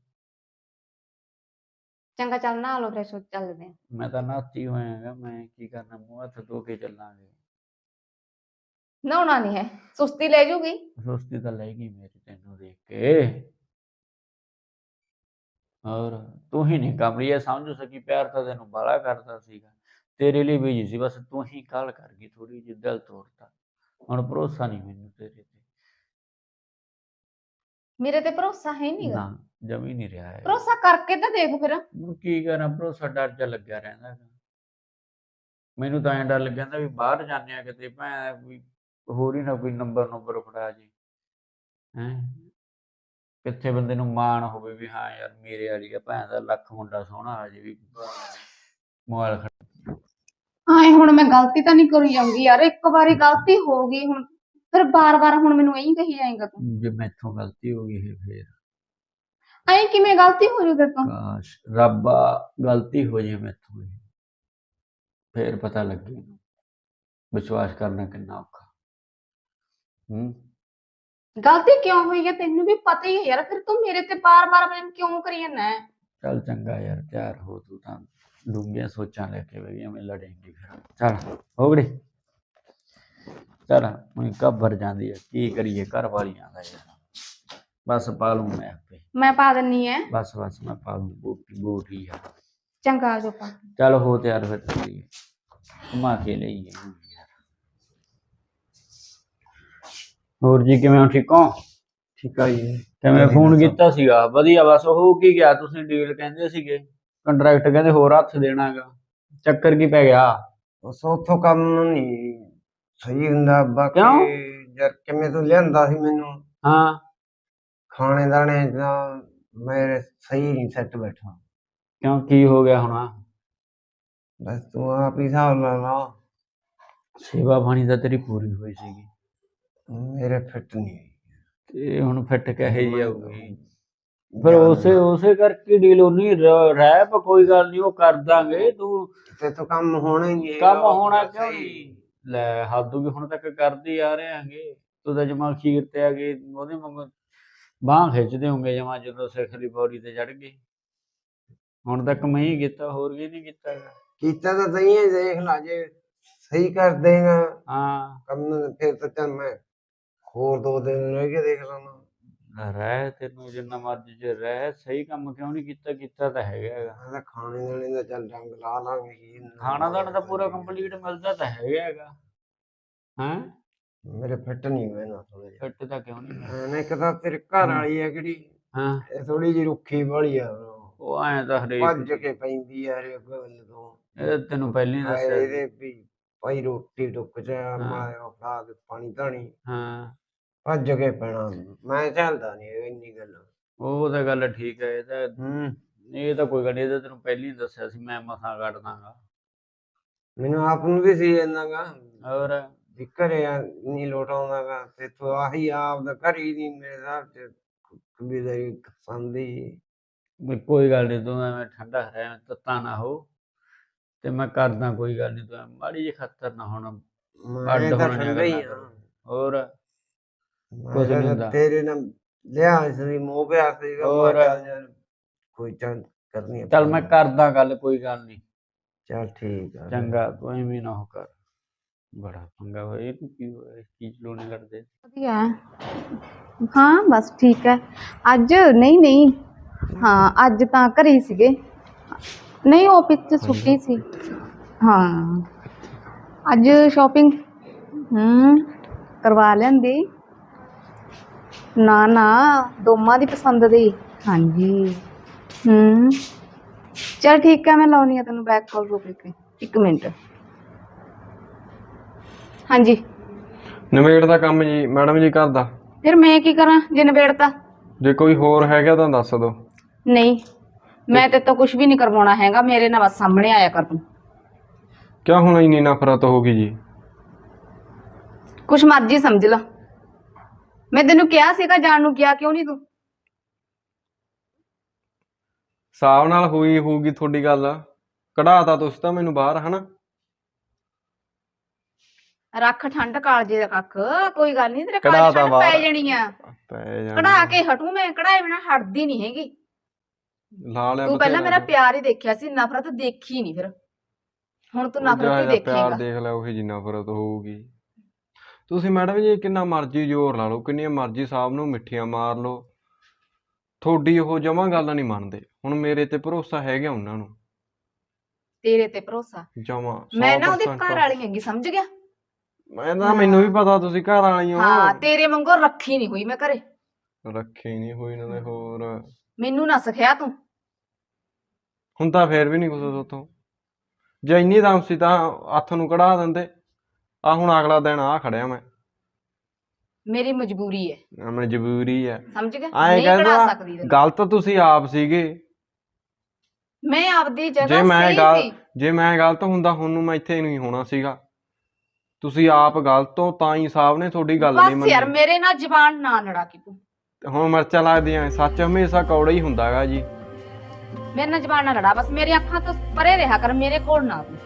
ਚੰਗਾ ਚੱਲ ਨਾ ਲੋ ਫਰੈਸ਼ ਹੋ ਕੇ ਚੱਲਦੇ ਆਂ ਮੈਂ ਤਾਂ ਨਾਤੀ ਹੋਇਆਗਾ ਮੈਂ ਕੀ ਕਰਨਾ ਮੂੰਹ ਹੱਥ ਧੋ ਕੇ ਚੱਲਾਂਗੇ। ਨਹਾਉਣਾ ਨਹੀਂ ਹੈ ਸੁਸਤੀ ਲੈ ਜੂਗੀ? ਸੁਸਤੀ ਤਾਂ ਲੈ ਗਈ ਮੇਰੀ ਤੈਨੂੰ ਦੇਖ ਕੇ। ਔਰ ਤੂੰ ਹੀ ਨਹੀਂ ਕਮਲੀ ਇਹ ਸਮਝ ਸਕੀ ਪਿਆਰ ਤਾਂ ਤੈਨੂੰ ਬਾਲਾ ਕਰਦਾ ਸੀਗਾ। ਤੇਰੇ ਲਈ ਬੀਜੀ ਸੀ ਬਸ ਤੂੰ ਹੀ ਕਾਲ ਕਰ ਗਈ ਥੋੜੀ ਜਿਹੀ ਦਿਲ ਤੋੜਤਾ। ਹੁਣ ਭਰੋਸਾ ਨਹੀਂ ਮੈਨੂੰ ਤੇਰੇ ਤੇ। ਮੇਰੇ ਤੇ ਭਰੋਸਾ ਹੈ ਨਹੀਂਗਾ ਨਾ ਜਮੀ ਨਹੀਂ ਰਿਹਾ ਹੈ ਭਰੋਸਾ ਕਰਕੇ ਤਾਂ ਦੇਖ ਫਿਰ। ਹੁਣ ਕੀ ਕਰਾਂ ਭਰੋਸਾ ਡਰ ਜਾ ਲੱਗਿਆ ਰਹਿੰਦਾ। ਮੈਨੂੰ ਤਾਂ ਐਂ ਡਰ ਲੱਗਿਆ ਜਾਂਦਾ ਵੀ ਬਾਹਰ ਜਾਂਦੇ ਆ ਕਿਤੇ ਭੈਣ ਵੀ ਹੋਰ ਹੀ ਨਾ ਕੋਈ ਨੰਬਰ ਨੰਬਰ ਫੜਾ ਜੇ। ਹੈ? ਕਿੱਥੇ ਬੰਦੇ ਨੂੰ ਮਾਣ ਹੋਵੇ ਵੀ ਹਾਂ ਯਾਰ ਮੇਰੇ ਵਾਲੀ ਆ ਭੈਣ ਦਾ ਲੱਖ ਮੁੰਡਾ ਸੋਹਣਾ ਆ ਜੇ ਵੀ ਮੋਬਾਈਲ ਆਏ ਹੁਣ ਮੈਂ ਗਲਤੀ ਤਾਂ ਨਹੀਂ ਕਰੀ ਜਾਊਂਗੀ ਯਾਰ ਇੱਕ ਵਾਰੀ ਗਲਤੀ ਹੋ ਗਈ ਹੁਣ ਫਿਰ ਬਾਰ-ਬਾਰ ਹੁਣ ਮੈਨੂੰ ਇਹੀ ਕਹੀ ਜਾਏਗਾ ਤੂੰ। ਜੇ ਮੈਥੋਂ ਗਲਤੀ ਹੋ ਗਈ ਇਹ ਫੇਰ। ਐਂ ਕਿਵੇਂ ਗਲਤੀ ਹੋ ਜੂ ਤੇਰੇ ਤੋਂ? ਕਾਸ਼ ਰੱਬਾ ਗਲਤੀ ਹੋ ਜੇ ਮੈਥੋਂ ਇਹ। ਫੇਰ ਪਤਾ ਲੱਗੇ। ਵਿਸ਼ਵਾਸ ਕਰਨਾ ਕਿੰਨਾ ਔਖਾ। ਹੂੰ? ਗਲਤੀ ਕਿਉਂ ਹੋਈ ਹੈ ਤੈਨੂੰ ਵੀ ਪਤਾ ਹੀ ਹੈ ਯਾਰ ਫਿਰ ਤੂੰ ਮੇਰੇ ਤੇ ਬਾਰ-ਬਾਰ ਮੈਨੂੰ ਕਿਉਂ ਕਰੀ ਜਾਂਦਾ ਹੈ ਚੱਲ ਚੰਗਾ ਯਾਰ ਤਿਆਰ ਹੋ ਤੂੰ ਤਾਂ ਡੂੰਘੀਆਂ ਸੋਚਾਂ ਲੈ ਕੇ ਬਈ ਐਵੇਂ ਲੜੇਂਗੀ ਫਿਰ ਚੱਲ ਹੋ ਗੜੀ ਚੱਲ ਮੈਂ ਘਬਰ ਜਾਂਦੀ ਹੈ ਕੀ ਕਰੀਏ ਘਰ ਵਾਲੀਆਂ ਦਾ ਯਾਰ ਬਸ ਪਾ ਲੂੰ ਮੈਂ ਆਪੇ ਮੈਂ ਪਾ ਦਿੰਨੀ ਐ ਬਸ ਬਸ ਮੈਂ ਪਾ ਲੂੰ ਬੂਟੀ ਬੂਟੀ ਯਾਰ ਚੰਗਾ ਆ ਜਾਓ ਪਾ ਚੱਲ ਹੋ ਤਿਆਰ ਫਿਰ ਚੱਲੀਏ ਘੁਮਾ ਕੇ ਲਈਏ ਇਹਨੂੰ ਯਾਰ ਹੋਰ ਜੀ ਕਿਵੇਂ ਹੋ? ਠੀਕ ਹੋ? ਠੀਕ ਆ ਜੀ। ਕਿਵੇਂ ਵਧੀਆ ਫੋਨ। ਕੀਤਾ ਸੀਗਾ? ਵਧੀਆ ਬਸ ਉਹ ਕੀ ਗਿਆ? ਤੁਸੀਂ ਡੀਲ ਕਹਿੰਦੇ ਸੀਗੇ। ਕੰਟਰੈਕਟ ਕਹਿੰਦੇ ਹੋਰ ਹੱਥ ਦੇਣਾਗਾ। ਚੱਕਰ ਕੀ ਪੈ ਗਿਆ? ਉਸ ਉੱਥੋਂ ਕੰਮ ਨਹੀਂ ਸਹੀ ਹੁੰਦਾ। ਬਾਕੀ ਕਿਉਂ? ਯਾਰ ਕਿਵੇਂ ਤੂੰ ਲਿਆਂਦਾ ਸੀ ਮੈਨੂੰ? ਹਾਂ। ਖਾਣੇ ਦਾਣੇ ਦਾ ਮੇਰੇ ਸਹੀ ਨਹੀਂ ਸੈੱਟ ਬੈਠਾ। ਕਿਉਂ? ਕੀ ਹੋ ਗਿਆ ਹੁਣ? ਬਸ ਤੂੰ ਆਪ ਹੀ ਹਿਸਾਬ ਲਾ ਲਾ। ਸੇਵਾ ਪਾਣੀ ਤਾਂ ਤੇਰੀ ਪੂਰੀ ਹੋਈ ਸੀਗੀ। ਮੇਰੇ ਫਿੱਟ ਨਹੀਂ ਤੇ ਹੁਣ ਫਿੱਟ ਕਹੇ ਜੀ ਆਊਗੀ? ਫਿਰ ਉਸੇ ਉਸੇ ਕਰਕੇ ਡੀਲ ਉਨੀ ਪਾ ਕੋਈ ਗੱਲ ਨਹੀਂ ਉਹ ਕਰ ਦਾਂਗੇ ਤੂੰ ਤੇ ਤੂੰ ਕੰਮ ਹੋਣਾ ਹੀ ਨਹੀਂ ਕੰਮ ਹੋਣਾ ਕਿਉਂ ਨਹੀਂ? ਲੈ ਹਾਦੂ ਵੀ ਹੁਣ ਤੱਕ ਕਰਦੇ ਆ ਰਹੇ ਆਂਗੇ ਤੂੰ ਤਾਂ ਜਮਾ ਖੀਰ ਤੇ ਆ ਗਏ ਉਹਦੇ ਵਾਂਗੂ ਬਾਹ ਖਿੱਚਦੇ ਹੋਗੇ ਜਮਾ ਜਦੋਂ ਸਿਖਰੀ ਪੌੜੀ ਤੇ ਚੜ ਗਏ। ਹੁਣ ਤੱਕ ਮੈਂ ਹੀ ਕੀਤਾ ਹੋਰ ਕੀ ਨਹੀਂ ਕੀਤਾ ਹੈਗਾ। ਕੀਤਾ ਤਾਂ ਸਹੀ ਹੈ ਦੇਖ ਲਾ ਜੇ ਸਹੀ ਕਰ ਦੇਗਾ। ਹਾਂ। ਕੰਮ ਫਿਰ ਤਾਂ ਚੱਲ ਮੈਂ ਹੋਰ ਦੋ ਦਿਨ ਰਹਿ ਕੇ ਦੇਖ ਲਾਂਗਾ। ਰਹਿ ਤੈਨੂੰ ਜਿੰਨਾ ਮਰਜ਼ੀ ਚ ਰਹਿ ਸਹੀ ਕੰਮ ਕਿਉਂ ਨਹੀਂ ਕੀਤਾ? ਕੀਤਾ ਤਾਂ ਹੈਗਾ ਹੈਗਾ। ਮੈਂ ਤਾਂ ਖਾਣੇ ਦਾਣੇ ਦਾ ਚੱਲ ਰੰਗ ਲਾ ਲਾਂਗੇ ਕੀ ਖਾਣਾ ਦਾਣਾ ਤਾਂ ਪੂਰਾ ਕੰਪਲੀਟ ਮਿਲਦਾ ਤਾਂ ਹੈਗਾ ਹੈਗਾ। ਹਾਂ? ਮੇਰੇ ਫਿੱਟ ਨਹੀਂ ਹੋਏ ਨਾ ਥੋੜੇ ਜਿਹਾ। ਫਿੱਟ ਤਾਂ ਕਿਉਂ ਨਹੀਂ? ਐਨੇ ਇੱਕ ਤਾਂ ਤੇਰੇ ਘਰ ਵਾਲੀ ਆ ਕਿਹੜੀ ਹਾਂ। ਇਹ ਥੋੜੀ ਜਿਹੀ ਰੁੱਖੀ ਵਾਲੀ ਆ ਉਹ। ਐਂ ਤਾਂ ਹਰੇਕ ਭੱਜ ਕੇ ਪੈਂਦੀ ਆ ਹਰੇਕ ਗੱਲ ਤੋਂ। ਇਹ ਤੈਨੂੰ ਪਹਿਲਾਂ ਹੀ ਦੱਸਿਆ। ਸੀ। ਇਹਦੇ ਵੀ ਭਾਈ ਰੋਟੀ ਟੁੱਕ ਚ ਮੈਂ ਉਹ ਖਾ ਕੇ ਪਾਣੀ ਧਾਣੀ। ਹਾਂ। ਭੱਜ ਕੇ ਪੈਣਾ। ਮੈਂ ਚੱਲਦਾ ਨਹੀਂ ਇੰਨੀ ਗੱਲ। ਉਹ ਤਾਂ ਗੱਲ ਠੀਕ ਹੈ ਇਹ ਤਾਂ ਹੂੰ। ਇਹ ਤਾਂ ਕੋਈ ਗੱਲ ਨਹੀਂ ਇਹ ਤਾਂ ਤੈਨੂੰ ਪਹਿਲਾਂ ਹੀ ਦੱਸਿਆ ਸੀ ਮੈਂ ਮਸਾਂ ਕੱਢ ਦਾਂਗਾ। ਮੈਨੂੰ ਆਪ ਨੂੰ ਵੀ ਸੀ ਇੰਨਾਗਾ। ਹੋਰ? ਵੀ ਘਰੇ ਨਹੀਂ ਲੋਟ ਆਉਂਦਾਗਾ ਤੇ ਤੂੰ ਆਹੀ ਆਪ ਦਾ ਘਰ ਹੀ ਨਹੀਂ ਮੇਰੇ ਹਿਸਾਬ ਚ ਕਬੀਲਦਾਰੀ ਪਸੰਦ ਹੀ ਵੀ ਕੋਈ ਗੱਲ ਨਹੀਂ ਤੂੰ ਐਵੇਂ ਠੰਡਾ ਰਹਿ ਤੱਤਾ ਨਾ ਹੋ। ਤੇ ਮੈਂ ਕਰਦਾ ਕੋਈ ਗੱਲ ਨਹੀਂ ਤੂੰ ਮਾੜੀ ਜਿਹੀ ਖਤਰ ਨਾ ਹੁਣ ਮੈਂ ਤਾਂ ਠੰਡਾ ਹੀ ਆ। ਹੋਰ? ਮੈਂ ਕੁਝ ਨੀ ਤਾਂ ਹੁੰਦਾ। ਤੇਰੇ ਨਾਲ ਲਿਆ ਸੀ ਮੋਹ ਪਿਆ ਸੀਗਾ ਮੈਂ ਹੋਰ। ਚੱਲ ਯਾਰ ਕੋਈ ਚੱਲ ਕਰਨੀ ਆ ਚੱਲ ਮੈਂ ਕਰਦਾ ਗੱਲ ਕੋਈ ਗੱਲ ਨਹੀਂ ਚੱਲ ਠੀਕ ਆ ਚੰਗਾ ਤੂੰ ਐਵੇਂ ਨਾ ਹੋ ਕਰ ਬੜਾ ਪੰਗਾ ਹੋਇਆ ਇਹ ਕੀ ਹੋਇਆ ਕੀ ਚਲੋਣੇ ਲੜਦੇ ਵਧੀਆ ਹੈ। ਹਾਂ ਬਸ ਠੀਕ ਹੈ ਅੱਜ ਨਹੀਂ ਨਹੀਂ ਹਾਂ ਅੱਜ ਤਾਂ ਘਰੇ ਹੀ ਸੀਗੇ ਨਹੀਂ ਆਫਿਸ 'ਚ ਛੁੱਟੀ ਸੀ ਹਾਂ ਅੱਜ ਸ਼ਾਪਿੰਗ ਹੂੰ ਕਰਵਾ ਲੈਂਦੀ ਨਾ ਨਾ ਦੋਮਾਂ ਦੀ ਪਸੰਦ ਦੀ। ਹਾਂਜੀ। ਹੂੰ। ਚਲ ਠੀਕ ਹੈ ਮੈਂ ਲਾਉਣੀ ਆ ਤੈਨੂੰ ਬੈਕ ਕਾਲ ਰੁਕ ਕੇ। ਇੱਕ ਮਿੰਟ। ਹਾਂਜੀ। ਨਿਬੇੜ ਦਾ ਕੰਮ ਜੀ ਮੈਡਮ ਜੀ ਕਰਦਾ ਫਿਰ ਮੈਂ ਕੀ ਕਰਾਂ ਜੇ ਨਿਬੇੜਤਾ? ਜੇ ਕੋਈ ਹੋਰ ਹੈਗਾ ਤਾਂ ਦੱਸ ਦਿਓ। ਨਹੀਂ ਮੈਂ ਤੇ ਤਾਂ ਕੁਝ ਵੀ ਨਹੀਂ ਕਰਵਾਉਣਾ ਹੈਗਾ ਮੇਰੇ ਨਾਲ ਬਸ ਸਾਹਮਣੇ ਆਇਆ ਕਰ ਤੂੰ। ਕਿਉਂ ਹੁਣ ਇੰਨੀ ਨਫ਼ਰਤ ਹੋ ਗਈ ਜੀ? ਕੁਛ ਮਰਜ਼ੀ ਸਮਝ ਲਾ। ਮੈਂ ਤੈਨੂੰ ਕਿਹਾ ਸੀਗਾ ਜਾਣ ਨੂੰ ਕਿਹਾ ਕਿਉਂ ਨਹੀਂ ਤੂੰ? ਹਿਸਾਬ ਨਾਲ ਹੋਈ ਹੋਊਗੀ ਤੁਹਾਡੀ ਗੱਲ। ਕਢਾਤਾ ਤੁਸੀਂ ਤਾਂ ਮੈਨੂੰ ਬਾਹਰ ਹਨਾ? ਰੱਖ ਠੰਡ ਕਾਲਜੇ ਦਾ ਕੱਖ ਕੋਈ ਗੱਲ ਨਹੀਂ ਤੇਰੇ ਕਢਾ ਕਾਲਜ ਤਾ ਠੰਡ ਬਾਹਰ। ਪੈ ਜਾਣੀ ਆ ਪੈ ਜਾਣਾ। ਕਢਾ ਕੇ ਹਟੂ ਮੈਂ ਕਢਾਏ ਬਿਨਾ ਹਟਦੀ ਨਹੀਂ ਹੈਗੀ। ਲਾ ਲਿਆ ਤੂੰ ਪਹਿਲਾਂ ਮੇਰਾ ਪਿਆਰ ਹੀ ਦੇਖਿਆ ਸੀ ਨਫ਼ਰਤ ਦੇਖੀ ਨਹੀਂ ਫਿਰ। ਹੁਣ ਤੂੰ ਨਫ਼ਰਤ ਹੀ ਪਿਆਰ ਦੇਖੇਗਾ। ਦੇਖ ਲੈ ਉਹੀ ਜਿੰਨਾ ਨਫ਼ਰਤ ਹੋਊਗੀ। ਤੁਸੀਂ ਮੈਡਮ ਜੀ ਕਿੰਨਾ ਮਰਜ਼ੀ ਜ਼ੋਰ ਲਾ ਲਓ ਕਿੰਨੀਆਂ ਮਰਜ਼ੀ ਸਾਹਿਬ ਨੂੰ ਮਿੱਠੀਆਂ ਮਾਰ ਲਓ। ਤੁਹਾਡੀ ਉਹ ਜਮਾਂ ਗੱਲ ਨਹੀਂ ਮੰਨਦੇ। ਹੁਣ ਮੇਰੇ ਤੇ ਭਰੋਸਾ ਹੈਗਾ ਉਹਨਾਂ ਨੂੰ। ਤੇਰੇ ਤੇ ਭਰੋਸਾ? ਜਮਾਂ ਮੈਂ ਨਾ ਉਹਦੇ 100% ਘਰ ਵਾਲੀ ਹੈਗੀ ਸਮਝ ਗਿਆ? ਮੈਂ ਤਾਂ ਮੈਨੂੰ ਵੀ ਪਤਾ ਤੁਸੀਂ ਘਰ ਵਾਲੀ ਹੋ ਹਾਂ ਤੇਰੇ ਵਾਂਗੂ ਰੱਖੀ ਨਹੀਂ ਹੋਈ ਮੈਂ ਘਰੇ। ਰੱਖੇ ਨਹੀਂ ਹੋਈ ਨਾਲੇ ਹੋਰ। ਮੈਨੂੰ ਨਾ ਸਿਖਿਆ ਤੂੰ। ਹੁਣ ਤਾਂ ਫੇਰ ਵੀ ਨਹੀਂ ਕੁਛ ਉਥੋਂ ਜੇ ਇੰਨੀ ਦਮ ਸੀ ਤਾਂ ਹੱਥ ਨੂੰ ਕਢਾ ਦਿੰਦੇ। ਆ ਹੁਣ ਅਗਲਾ ਦਿਨ ਆ ਖੜਿਆ ਮੈਂ। ਮੇਰੀ ਮਜਬੂਰੀ ਹੈ। ਆਹ ਮਜਬੂਰੀ ਹੈ। ਸਮਝ ਗਏ ਨਹੀਂ ਕਹਿੰਦਾ ਸਕਦੀ ਤੈਨੂੰ। ਗਲਤ ਤੁਸੀਂ ਆਪ ਸੀਗੇ। ਮੈਂ ਆਪਦੀ ਜਗ੍ਹਾ ਜੇ ਮੈਂ ਸਹੀ ਗੱਲ ਸੀ। ਜੇ ਮੈਂ ਗਲਤ ਹੁੰਦਾ ਹੁਣ ਨੂੰ ਮੈਂ ਇੱਥੇ ਨਹੀਂ ਹੋਣਾ ਸੀਗਾ। ਤੁਸੀਂ ਆਪ ਗਲਤ ਹੋ ਤਾਂ ਹੀ ਸਾਹਿਬ ਨੇ ਤੁਹਾਡੀ ਗੱਲ ਨਹੀਂ ਬਸ ਯਾਰ ਮੰਨੀ ਮੇਰੇ ਨਾਲ ਜ਼ਬਾਨ ਨਾ ਲੜਾ ਕੇ ਤੂੰ ਹੁਣ ਮਿਰਚਾਂ ਲੱਗਦੀਆਂ ਸੱਚ ਹਮੇਸ਼ਾ ਕੌੜਾ ਹੀ ਹੁੰਦਾਗਾ ਜੀ। ਮੇਰੇ ਨਾਲ ਜ਼ਬਾਨ ਨਾ ਲੜਾ ਬਸ ਮੇਰੇ ਅੱਖਾਂ ਤੋਂ ਪਰੇ ਰਿਹਾ ਕਰ ਮੇਰੇ ਕੋਲ ਨਾ ਤੂੰ